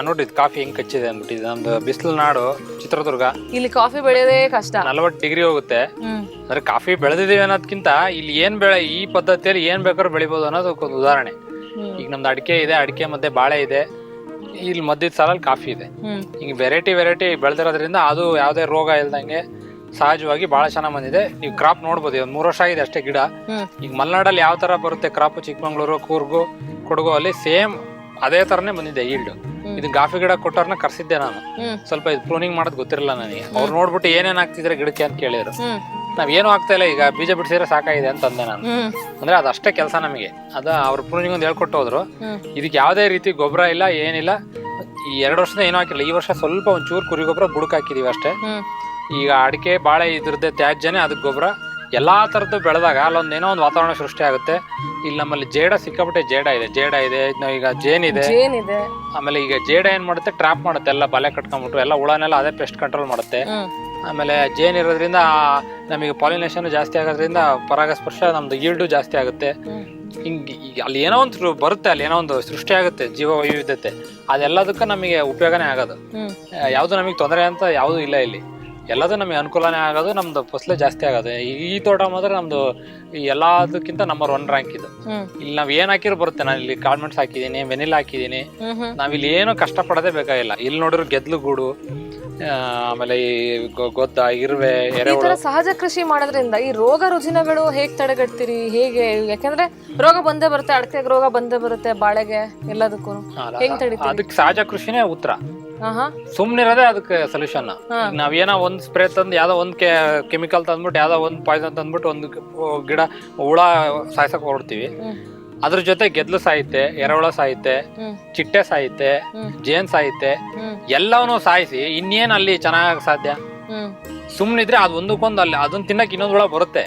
ನೋಡಿ ಇದು ಕಾಫಿ ಹೆಂಗ್ ಕಚ್ಚಿದೆ ಅಂದ್ಬಿಟ್ಟು. ಇದು ನಮ್ದು ಬಿಸಿಲು ನಾಡು ಚಿತ್ರದುರ್ಗ. ಇಲ್ಲಿ ಕಾಫಿ ಬೆಳೆಯೋದೇ ಕಷ್ಟ. ನಲವತ್ತು ಡಿಗ್ರಿ ಹೋಗುತ್ತೆ. ಅಂದ್ರೆ ಕಾಫಿ ಬೆಳೆದಿದ್ದೀವಿ ಅನ್ನೋದಕ್ಕಿಂತ ಇಲ್ಲಿ ಏನ್ ಬೆಳೆ ಈ ಪದ್ಧತಿಯಲ್ಲಿ ಏನ್ ಬೇಕಾದ್ರೂ ಬೆಳಿಬೋದು ಅನ್ನೋದಕ್ಕೆ ಒಂದು ಉದಾಹರಣೆ. ಈಗ ನಮ್ದು ಅಡಿಕೆ ಇದೆ ಅಡಿಕೆ ಮಧ್ಯೆ ಬಾಳೆ ಇದೆ. ಇಲ್ಲಿ ಮಧ್ಯದ ಸಾಲಲ್ಲಿ ಕಾಫಿ ಇದೆ. ಈಗ ವೆರೈಟಿ ವೆರೈಟಿ ಬೆಳೆದಿರೋದ್ರಿಂದ ಅದು ಯಾವುದೇ ರೋಗ ಇಲ್ದಂಗೆ ಸಹಜವಾಗಿ ಬಹಳ ಚೆನ್ನಾಗಿ ಬಂದಿದೆ. ನೀವು ಕ್ರಾಪ್ ನೋಡ್ಬೋದು ಒಂದು ಮೂರು ವರ್ಷ ಆಗಿದೆ ಅಷ್ಟೇ ಗಿಡ. ಈಗ ಮಲೆನಾಡಲ್ಲಿ ಯಾವ ತರ ಬರುತ್ತೆ ಕ್ರಾಪ್ ಚಿಕ್ಕಮಂಗ್ಳೂರು ಕೂರ್ಗು ಕೊಡಗು ಅಲ್ಲಿ ಸೇಮ್ ಅದೇ ತರನೇ ಬಂದಿದೆ ಈಲ್ಡ್ ಇದು ಕಾಫಿ ಗಿಡ ಕೊಟ್ಟವ್ರನ್ನ ಕರ್ಸಿದ್ದೆ ನಾನು. ಸ್ವಲ್ಪ ಇದು ಪ್ರೂನಿಂಗ್ ಮಾಡೋದು ಗೊತ್ತಿರಲ್ಲ ನನಗೆ. ಅವ್ರು ನೋಡ್ಬಿಟ್ಟು ಏನೇನು ಆಗ್ತಿದ್ರೆ ಗಿಡಕ್ಕೆ ಅಂತ ಕೇಳಿದ್ರು. ಹ್ಮ್ ನಾವ್ ಆಗ್ತಾ ಇಲ್ಲ ಈಗ ಬೀಜ ಬಿಡಿಸಿದ್ರೆ ಸಾಕಾಗಿದೆ ಅಂತ ಅಂದೆ ನಾನು. ಹ್ಮ್. ಅಂದ್ರೆ ಅದಷ್ಟೇ ಕೆಲಸ ನಮಗೆ. ಅದ ಅವ್ರ ಪ್ರೂನಿಂಗ್ ಒಂದು ಹೇಳ್ಕೊಟ್ಟು ಹೋದ್ರು. ಇದಕ್ಕೆ ಯಾವುದೇ ರೀತಿ ಗೊಬ್ಬರ ಇಲ್ಲ ಏನಿಲ್ಲ. ಈ ಎರಡು ವರ್ಷದ ಏನೂ ಹಾಕಿಲ್ಲ. ಈ ವರ್ಷ ಸ್ವಲ್ಪ ಒಂಚೂರು ಕುರಿ ಗೊಬ್ಬರ ಬುಡಕ್ ಹಾಕಿದೀವಿ ಅಷ್ಟೇ. ಹ್ಮ್. ಈಗ ಅಡಿಕೆ ಬಾಳೆ ಇದ್ರದ್ದೇ ತ್ಯಾಜ್ಯನೇ ಅದಕ್ಕೆ ಗೊಬ್ಬರ. ಎಲ್ಲಾ ಥರದ್ದು ಬೆಳೆದಾಗ ಅಲ್ಲೊಂದು ಏನೋ ಒಂದು ವಾತಾವರಣ ಸೃಷ್ಟಿ ಆಗುತ್ತೆ. ಇಲ್ಲಿ ನಮ್ಮಲ್ಲಿ ಜೇಡ ಸಿಕ್ಕಾಪಟ್ಟೆ ಜೇಡ ಇದೆ. ಜೇಡ ಇದೆ ಇದ್ನ ಈಗ ಜೇನಿದೆ ಜೇನಿದೆ ಆಮೇಲೆ ಈಗ ಜೇಡ ಏನ್ ಮಾಡುತ್ತೆ? ಟ್ರಾಪ್ ಮಾಡುತ್ತೆ. ಎಲ್ಲ ಬಲೆ ಕಟ್ಕೊಂಡ್ಬಿಟ್ಟು ಎಲ್ಲ ಹುಳನೆಲ್ಲ ಅದೇ ಪೆಸ್ಟ್ ಕಂಟ್ರೋಲ್ ಮಾಡುತ್ತೆ. ಹ್ಮ್. ಆಮೇಲೆ ಜೇನ್ ಇರೋದ್ರಿಂದ ನಮಗೆ ಪಾಲಿನೇಷನ್ ಜಾಸ್ತಿ ಆಗೋದ್ರಿಂದ ಪರಾಗಸ್ಪರ್ಶ ನಮ್ದು ಈಲ್ಡು ಜಾಸ್ತಿ ಆಗುತ್ತೆ. ಹಿಂಗೆ ಅಲ್ಲಿ ಏನೋ ಒಂದು ಬರುತ್ತೆ ಅಲ್ಲಿ ಏನೋ ಒಂದು ಸೃಷ್ಟಿ ಆಗುತ್ತೆ ಜೀವ ವೈವಿಧ್ಯತೆ ಅದೆಲ್ಲದಕ್ಕೂ ನಮಗೆ ಉಪಯೋಗನೇ ಆಗೋದು. ಯಾವುದು ನಮಗೆ ತೊಂದರೆ ಅಂತ ಯಾವುದೂ ಇಲ್ಲ ಇಲ್ಲಿ. ಎಲ್ಲದೂ ನಮಗೆ ಅನುಕೂಲನೇ ಆಗೋದು ನಮ್ದು ಫಸಲು ಜಾಸ್ತಿ ಆಗೋದು. ಈ- ತೋಟ ಮಾತ್ರ ನಮ್ದು ಎಲ್ಲದಕ್ಕಿಂತ ನಂಬರ್ ಒನ್ ರ್ಯಾಂಕ್ ಇದು. ಇಲ್ಲಿ ನಾವ್ ಏನ್ ಹಾಕಿರೋ ಬರುತ್ತೆ ನಾನು ಇಲ್ಲಿ ಕಾರ್ಮೆಂಟ್ಸ್ ಹಾಕಿದೀನಿ ವೆನಿಲ್ ಹಾಕಿದೀನಿ. ನಾವಿಲ್ಲಿ ಏನು ಕಷ್ಟಪಡದೆ ಪಡೋದೇ ಬೇಕಾಗಿಲ್ಲ. ಇಲ್ಲಿ ನೋಡಿದ್ರು ಗೆದ್ಲು ಗೂಡು. ಆಮೇಲೆ ಈ ಗೊ- ಗೊದ್ದ ಇರುವೆ ಈ ಎರೆಹುಳು. ಸಹಜ ಕೃಷಿ ಮಾಡೋದ್ರಿಂದ ಈ ರೋಗ ರುಜಿನಗಳು ಹೇಗ್ ತಡೆಗಟ್ತೀರಿ? ಹೇಗೆ ಯಾಕಂದ್ರೆ ರೋಗ ಬಂದೇ ಬರುತ್ತೆ ಅಡಕೆಗೆ ರೋಗ ಬಂದೇ ಬರುತ್ತೆ ಬಾಳೆಗೆ ಎಲ್ಲದಕ್ಕೂ ಅಲ್ಲ, ಹೆಂಗ್ ತಡಿತೀರಿ? ಅದಕ್ಕೆ ಸಹಜ ಕೃಷಿನೇ ಉತ್ತರ. ಆಹಾ. ಸುಮ್ನಿರೋದೇ ಅದಕ್ಕೆ ಸೊಲ್ಯೂಷನ್ ನಾವ್ ನಾವೇನೋ ಒಂದ್ ಸ್ಪ್ರೇ ತಂದು ಯಾವ್ದೋ ಒಂದ್ ಕೆಮಿಕಲ್ ತಂದ್ಬಿಟ್ಟು ಯಾವ್ದೋ ಒಂದ್ ಪಾಯ್ಸನ್ ತಂದ್ಬಿಟ್ಟು ಒಂದು ಗಿಡ ಹುಳ ಸಾಯ್ಸಕ್ ಹೊರಡ್ತೀವಿ. ಹ್ಮ್. ಅದ್ರ ಜೊತೆ ಗೆದ್ಲು ಸಾಹಿತ್ಯ ಎರವಳ ಸಾಹಿತ್ಯ ಚಿಟ್ಟೆ ಸಾಹಿತ್ಯ. ಜೇನ್ ಸಾಹಿತ್ಯ ಎಲ್ಲವನ್ನೂ ಸಾಯಿಸಿ ಇನ್ನೇನ್ ಅಲ್ಲಿ ಚೆನ್ನಾಗ್ ಸಾಧ್ಯ? ಸುಮ್ನಿದ್ರೆ ಅದು ಒಂದಕ್ಕೊಂದು ಅಲ್ಲಿ ಅದನ್ನ ತಿನ್ನಕ್ ಇನ್ನೊಂದ್ ಒಳಗ್ ಬರುತ್ತೆ.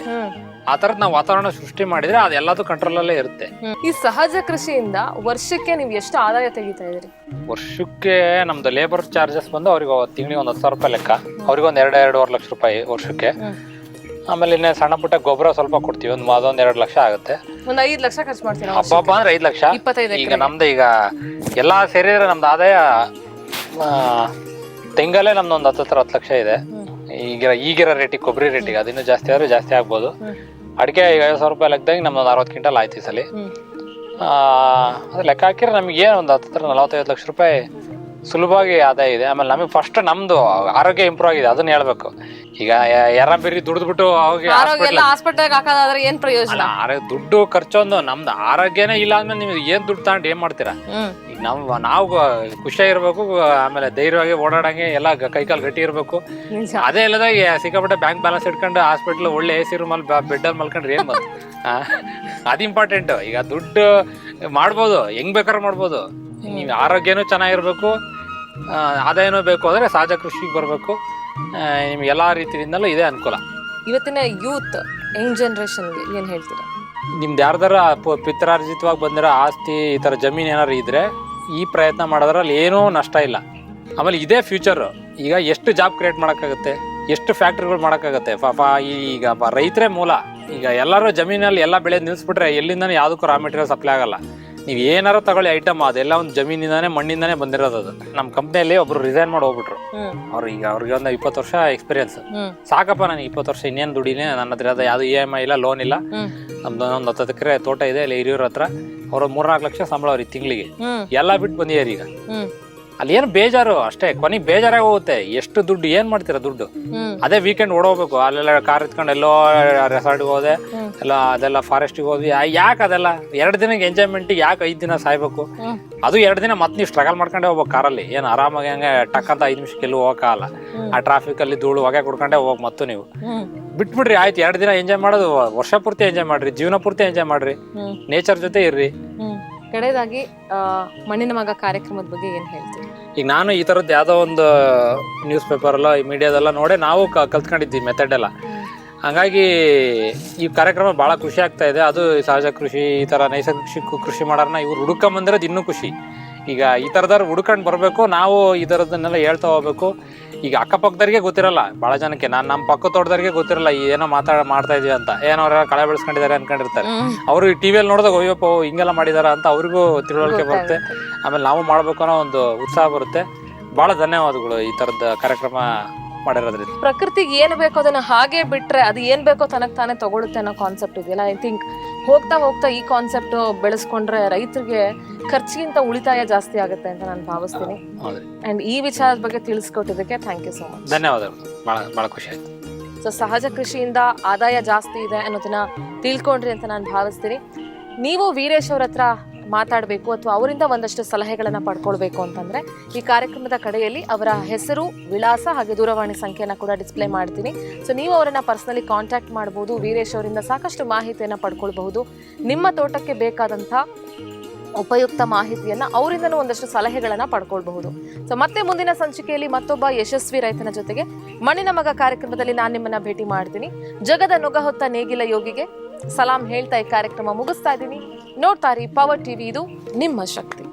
ಆ ತರದ್ ನಾವು ವಾತಾವರಣ ಸೃಷ್ಟಿ ಮಾಡಿದ್ರೆ ಅದೆಲ್ಲದು ಕಂಟ್ರೋಲ್ ಅಲ್ಲೇ ಇರುತ್ತೆ. ಈ ಸಹಜ ಕೃಷಿಯಿಂದ ವರ್ಷಕ್ಕೆ ನೀವು ಎಷ್ಟು ಆದಾಯ ತೆಗಿತಾ ಇದ್ರಿ? ವರ್ಷಕ್ಕೆ ನಮ್ದು ಲೇಬರ್ ಚಾರ್ಜಸ್ ಬಂದು ಅವ್ರಿಗೆ ತಿಂಗಳಿಗೆ ಒಂದ್ ಹತ್ತು ಸಾವಿರ ರೂಪಾಯಿ ಲೆಕ್ಕ. ಅವ್ರಿಗೆ ಒಂದ್ ಎರಡು ಎರಡೂವರೆ ಲಕ್ಷ ರೂಪಾಯಿ ವರ್ಷಕ್ಕೆ. ಆಮೇಲೆ ಇನ್ನೇ ಸಣ್ಣ ಪುಟ್ಟ ಗೊಬ್ಬರ ಸ್ವಲ್ಪ ಕೊಡ್ತೀವಿ. ಒಂದು ಅದೊಂದ್ ಎರಡು ಲಕ್ಷ ಆಗುತ್ತೆ. ಒಂದ್ ಐದ್ ಲಕ್ಷ ಖರ್ಚು ಮಾಡ್ತೀರಾ ಹಬ್ಬ ಹಬ್ಬ ಅಂದ್ರೆ ಐದು ಲಕ್ಷ. ಇಪ್ಪತ್ತೈದು ಈಗ ನಮ್ದು ಈಗ ಎಲ್ಲಾ ಸೇರಿದ್ರೆ ನಮ್ದು ಆದಾಯ ಆ, ತೆಂಗಲ್ಲೇ ನಮ್ದು ಒಂದು ಹತ್ತತ್ರ ಹತ್ತು ಲಕ್ಷ ಇದೆ. ಈಗಿರೋ ಈಗಿರೋ ರೇಟಿಗೆ ಕೊಬ್ಬರಿ ರೇಟಿಗೆ ಅದಿನ್ನೂ ಜಾಸ್ತಿ ಆದ್ರೆ ಜಾಸ್ತಿ ಆಗ್ಬೋದು. ಅಡಿಕೆ ಈಗ ಐವತ್ತು ಸಾವಿರ ರೂಪಾಯಿ ಲೆಕ್ಕದಾಗ ನಮ್ದು ಒಂದು ಅರವತ್ತು ಕ್ವಿಂಟಲ್ ಆಯ್ತು ಈ ಸಲ. ಹ್ಮ್. ಆ, ಅದು ಲೆಕ್ಕ ಹಾಕಿದ್ರೆ ನಮಗೆ ಒಂದು ಒಂದು ಹತ್ರ ನಲವತ್ತೈದು ಲಕ್ಷ ರೂಪಾಯಿ ಸುಲಭವಾಗಿ ಆದಾಯ ಇದೆ. ಆಮೇಲೆ ನಮಗೆ ಫಸ್ಟ್ ನಮ್ದು ಆರೋಗ್ಯ ಇಂಪ್ರೂವ್ ಆಗಿದೆ. ಅದನ್ನ ಹೇಳ್ಬೇಕು. ಈಗ ಯಾರ ಬೇರೆ ದುಡ್ದ್ಬಿಟ್ಟು ಅವಾಗ ಆರೋಗ್ಯ ಎಲ್ಲ ಹಾಸ್ಪಿಟಲ್ ಹಾಕೋದಾದ್ರೆ ಏನ್ ಪ್ರಯೋಜನ? ಆರೋಗ್ಯ ದುಡ್ಡು ಖರ್ಚೊಂದು ನಮ್ದು ಆರೋಗ್ಯನೇ ಇಲ್ಲ ಅಂದ್ಮೇಲೆ ನೀವು ಏನ್ ದುಡ್ಡು ತಗೊಂಡು ಏನ್ ಮಾಡ್ತೀರಾ? ಈಗ ನಾವು ನಾವು ಖುಷಿಯಾಗಿರ್ಬೇಕು ಆಮೇಲೆ ಧೈರ್ಯವಾಗಿ ಓಡಾಡಂಗೆ ಎಲ್ಲ ಕೈಕಾಲ್ ಗಟ್ಟಿ ಇರ್ಬೇಕು. ಅದೇ ಇಲ್ಲದಾಗ ಸಿಕ್ಕಾಪಟ್ಟೆ ಬ್ಯಾಂಕ್ ಬ್ಯಾಲೆನ್ಸ್ ಇಟ್ಕೊಂಡು ಹಾಸ್ಪಿಟ್ಲ್ ಒಳ್ಳೆ ಎ ಸಿ ಬೆಡ್ ಅಲ್ಲಿ ಮಲ್ಕೊಂಡ್ರೆ ಏನ್ ಬಂತು ಅದು ಇಂಪಾರ್ಟೆಂಟ್ ಈಗ ದುಡ್ಡು ಮಾಡ್ಬೋದು ಹೆಂಗ್ ಬೇಕಾದ್ರೂ ಮಾಡ್ಬೋದು. ನೀವು ಆರೋಗ್ಯನೂ ಚೆನ್ನಾಗಿರ್ಬೇಕು ಆದಾಯನೂ ಬೇಕು ಅಂದರೆ ಸಹಜ ಕೃಷಿಗೆ ಬರಬೇಕು. ನಿಮ್ಗೆ ಎಲ್ಲ ರೀತಿಯಿಂದಲೂ ಇದೇ ಅನುಕೂಲ. ಇವತ್ತಿನ ಯೂತ್ ಯಂಗ್ ಜನ್ರೇಷನ್ಗೆ ಏನು ಹೇಳ್ತೀರಾ? ನಿಮ್ದು ಯಾರ್ದಾರ ಪ- ಪಿತ್ರಾರ್ಜಿತವಾಗಿ ಬಂದಿರೋ ಆಸ್ತಿ ಈ ಥರ ಜಮೀನು ಏನಾದ್ರು ಇದ್ದರೆ ಈ ಪ್ರಯತ್ನ ಮಾಡೋದ್ರಲ್ಲಿ ಏನೂ ನಷ್ಟ ಇಲ್ಲ. ಆಮೇಲೆ ಇದೇ ಫ್ಯೂಚರು ಈಗ ಎಷ್ಟು ಜಾಬ್ ಕ್ರಿಯೇಟ್ ಮಾಡೋಕ್ಕಾಗುತ್ತೆ ಎಷ್ಟು ಫ್ಯಾಕ್ಟ್ರಿಗಳು ಮಾಡೋಕ್ಕಾಗುತ್ತೆ? ಪಾಪ ಈಗ ರೈತರೇ ಮೂಲ. ಈಗ ಎಲ್ಲರೂ ಜಮೀನಲ್ಲಿ ಎಲ್ಲ ಬೆಳೆ ನಿಲ್ಲಿಸ್ಬಿಟ್ರೆ ಎಲ್ಲಿಂದ ಯಾವುದಕ್ಕೂ ರಾ ಮೆಟೀರಿಯಲ್ ಸಪ್ಲೈ ಆಗಲ್ಲ. ನೀವು ಏನಾರ ತಗೊಳ್ಳಿ ಐಟಮ್ ಅದೆಲ್ಲ ಒಂದು ಜಮೀನಿಂದಾನೇ ಮಣ್ಣಿಂದಾನೇ ಬಂದಿರೋದು ಅದು. ನಮ್ಮ ಕಂಪ್ನಿಯಲ್ಲಿ ಒಬ್ರು ರಿಸೈನ್ ಮಾಡಿ ಹೋಗ್ಬಿಟ್ರು. ಅವ್ರು ಈಗ ಅವ್ರಿಗೆ ಒಂದು ಇಪ್ಪತ್ತು ವರ್ಷ ಎಕ್ಸ್ಪೀರಿಯನ್ಸ್ ಸಾಕಪ್ಪ ನನಗೆ ಇಪ್ಪತ್ತು ವರ್ಷ ಇನ್ನೇನು ದುಡಿನೇ ನನ್ನ ಹತ್ರ ಅದು ಯಾವುದು ಇ ಎಂ ಐ ಇಲ್ಲ ಲೋನ್ ಇಲ್ಲ. ನಮ್ದು ಒಂದು ಹತ್ತು ಎಕರೆ ತೋಟ ಇದೆ ಇಲ್ಲಿ ಹಿರಿಯೂರ ಹತ್ರ. ಅವ್ರ ಮೂರ್ನಾಲ್ಕು ಲಕ್ಷ ಸಂಬಳ ಅವ್ರಿಗೆ ತಿಂಗಳಿಗೆ. ಎಲ್ಲ ಬಿಟ್ಟು ಬಂದಿದ್ದಾರೆ ಈಗ. ಅಲ್ಲಿ ಏನು ಬೇಜಾರು? ಅಷ್ಟೇ ಕೊನೆಗೆ ಬೇಜಾರಾಗಿ ಹೋಗುತ್ತೆ. ಎಷ್ಟು ದುಡ್ಡು ಏನ್ ಮಾಡ್ತೀರಾ ದುಡ್ಡು? ಅದೇ ವೀಕೆಂಡ್ ಓಡೋಗ್ಬೇಕು. ಅಲ್ಲೆಲ್ಲ ಕಾರ್ ಎತ್ಕೊಂಡು ಎಲ್ಲೋ ರೆಸಾರ್ಟ್ಗೆ ಹೋದೆ. ಎಲ್ಲ ಅದೆಲ್ಲ ಫಾರೆಸ್ಟಿಗೆ ಹೋದ್ವಿ. ಯಾಕೆ ಅದೆಲ್ಲ? ಎರಡು ದಿನಕ್ಕೆ ಎಂಜಾಯ್ಮೆಂಟ್ ಯಾಕೆ ಐದು ದಿನ ಸಾಯ್ಬೇಕು? ಅದು ಎರಡು ದಿನ ಮತ್ತೆ ನೀವು ಸ್ಟ್ರಗಲ್ ಮಾಡ್ಕೊಂಡೆ ಹೋಗ್ಬೇಕು ಕಾರಲ್ಲಿ ಏನು ಆರಾಮಾಗಿ ಹಂಗೆ ಟಕ್ ಅಂತ ಐದು ನಿಮಿಷಕ್ಕೆ ಎಲ್ಲೂ ಹೋಗಕ್ಕಾಗಲ್ಲ ಆ ಆ ಟ್ರಾಫಿಕಲ್ಲಿ ಧೂಳು ಹೊಗೆ ಕುಡ್ಕೊಂಡೆ ಹೋಗಿ ಮತ್ತು ನೀವು. ಬಿಟ್ಬಿಡ್ರಿ ಆಯ್ತು. ಎರಡು ದಿನ ಎಂಜಾಯ್ ಮಾಡೋದು. ವರ್ಷ ಪೂರ್ತಿ ಎಂಜಾಯ್ ಮಾಡ್ರಿ. ಜೀವನ ಪೂರ್ತಿ ಎಂಜಾಯ್ ಮಾಡ್ರಿ. ನೇಚರ್ ಜೊತೆ ಇರ್ರಿ. ಕಡೆಯದಾಗಿ ಮಣ್ಣಿನ ಮಗ ಕಾರ್ಯಕ್ರಮದ ಬಗ್ಗೆ ಏನು ಹೇಳ್ತೀವಿ ಈಗ ನಾನು ಈ ಥರದ್ದು ಯಾವುದೋ ಒಂದು ನ್ಯೂಸ್ ಪೇಪರ್ ಈ ಮೀಡಿಯಾದೆಲ್ಲ ನೋಡೇ ನಾವು ಕ ಕಲ್ತ್ಕೊಂಡಿದ್ವಿ ಮೆಥಡ್ ಎಲ್ಲ. ಹಾಗಾಗಿ ಈ ಕಾರ್ಯಕ್ರಮ ಭಾಳ ಖುಷಿ ಆಗ್ತಾ ಇದೆ. ಅದು ಸಹಜ ಕೃಷಿ, ಈ ಥರ ನೈಸರ್ಗಿಕ ಕೃಷಿ ಮಾಡೋರನ್ನ ಇವ್ರು ಹುಡ್ಕೊಂಬಂದಿರೋದು ಇನ್ನೂ ಖುಷಿ. ಈಗ ಈ ಥರದವ್ರು ಹುಡ್ಕೊಂಡು ಬರಬೇಕು, ನಾವು ಈ ಥರದನ್ನೆಲ್ಲ ಹೇಳ್ತಾ ಹೋಗ್ಬೇಕು. ಈಗ ಅಕ್ಕಪಕ್ಕದವ್ರಿಗೆ ಗೊತ್ತಿರಲ್ಲ. ಭಾಳ ಜನಕ್ಕೆ. ನಾನು ನಮ್ಮ ಪಕ್ಕ ತೋಟದವ್ರಿಗೆ ಗೊತ್ತಿರಲ್ಲ ಈ ಏನೋ ಮಾತಾಡ ಮಾಡ್ತಾ ಇದೀವಿ ಅಂತ. ಏನೋ ಅವ್ರ ಕಳೆ ಬೆಳೆಸ್ಕೊಂಡಿದ್ದಾರೆ ಅನ್ಕೊಂಡಿರ್ತಾರೆ. ಅವರು ಈ ಟಿವಿಯಲ್ಲಿ ನೋಡಿದಾಗ ಅಯ್ಯಪ್ಪ ಹಿಂಗೆಲ್ಲ ಮಾಡಿದಾರ ಅಂತ ಅವ್ರಿಗೂ ತಿಳುವಳಿಕೆ ಬರುತ್ತೆ. ಆಮೇಲೆ ನಾವು ಮಾಡ್ಬೇಕು ಅನ್ನೋ ಒಂದು ಉತ್ಸಾಹ ಬರುತ್ತೆ. ಬಹಳ ಧನ್ಯವಾದಗಳು ಈ ತರದ ಕಾರ್ಯಕ್ರಮ ಮಾಡಿರೋದ್ರಿಂದ. ಪ್ರಕೃತಿಗೆ ಏನ್ ಬೇಕೋ ಅದನ್ನ ಹಾಗೆ ಬಿಟ್ರೆ ಅದು ಏನ್ ಬೇಕೋ ತನಕ್ ತಾನೇ ತಗೊಳುತ್ತೆ ಅನ್ನೋ ಕಾನ್ಸೆಪ್ಟ್ ಇದೆಯಲ್ಲ? ಐ ಥಿಂಕ್ ಹೋಗ್ತಾ ಹೋಗ್ತಾ ಈ ಕಾನ್ಸೆಪ್ಟ್ ಬೆಳೆಸ್ಕೊಂಡ್ರೆ ರೈತರಿಗೆ ಖರ್ಚಿಗಿಂತ ಉಳಿತಾಯ ಜಾಸ್ತಿ ಆಗುತ್ತೆ ಅಂತ ನಾನು ಭಾವಿಸ್ತೀನಿ. ಅಂಡ್ ಈ ವಿಚಾರದ ಬಗ್ಗೆ ತಿಳಿಸ್ಕೊಟ್ಟಿದ್ದಕ್ಕೆ ಥ್ಯಾಂಕ್ ಯು ಸೊ ಮಚ್ ಧನ್ಯವಾದಗಳು. ಭಾಳ ಖುಷಿ ಆಯ್ತು. ಸೊ ಸಹಜ ಕೃಷಿಯಿಂದ ಆದಾಯ ಜಾಸ್ತಿ ಇದೆ ಅನ್ನೋದನ್ನ ತಿಳ್ಕೊಂಡ್ರಿ ಅಂತ ನಾನು ಭಾವಿಸ್ತೀನಿ. ನೀವು ವೀರೇಶ್ ಅವ್ರ ಹತ್ರ ಮಾತಾಡಬೇಕು ಅಥವಾ ಅವರಿಂದ ಒಂದಷ್ಟು ಸಲಹೆಗಳನ್ನು ಪಡ್ಕೊಳ್ಬೇಕು ಅಂತಂದ್ರೆ ಈ ಕಾರ್ಯಕ್ರಮದ ಕಡೆಯಲ್ಲಿ ಅವರ ಹೆಸರು, ವಿಳಾಸ ಹಾಗೆ ದೂರವಾಣಿ ಸಂಖ್ಯೆನ ಕೂಡ ಡಿಸ್ಪ್ಲೇ ಮಾಡ್ತೀನಿ. ಸೊ ನೀವು ಅವರನ್ನು ಪರ್ಸನಲಿ ಕಾಂಟ್ಯಾಕ್ಟ್ ಮಾಡ್ಬೋದು, ವೀರೇಶ್ ಅವರಿಂದ ಸಾಕಷ್ಟು ಮಾಹಿತಿಯನ್ನ ಪಡ್ಕೊಳ್ಬಹುದು. ನಿಮ್ಮ ತೋಟಕ್ಕೆ ಬೇಕಾದಂಥ ಉಪಯುಕ್ತ ಮಾಹಿತಿಯನ್ನ ಅವರಿಂದನೂ ಒಂದಷ್ಟು ಸಲಹೆಗಳನ್ನ ಪಡ್ಕೊಳ್ಬಹುದು. ಸೊ ಮತ್ತೆ ಮುಂದಿನ ಸಂಚಿಕೆಯಲ್ಲಿ ಮತ್ತೊಬ್ಬ ಯಶಸ್ವಿ ರೈತನ ಜೊತೆಗೆ ಮಣ್ಣಿನ ಮಗ ಕಾರ್ಯಕ್ರಮದಲ್ಲಿ ನಾನು ನಿಮ್ಮನ್ನ ಭೇಟಿ ಮಾಡ್ತೀನಿ. ಜಗದ ನೊಗ ಹೊತ್ತ ನೇಗಿಲ ಯೋಗಿಗೆ ಸಲಾಂ ಹೇಳ್ತಾ ಈ ಕಾರ್ಯಕ್ರಮ ಮುಗಿಸ್ತಾ ಇದ್ದೀನಿ. ನೋಡ್ತಾರಿ ಪವರ್ ಟಿವಿ ಇದು ನಿಮ್ಮ ಶಕ್ತಿ.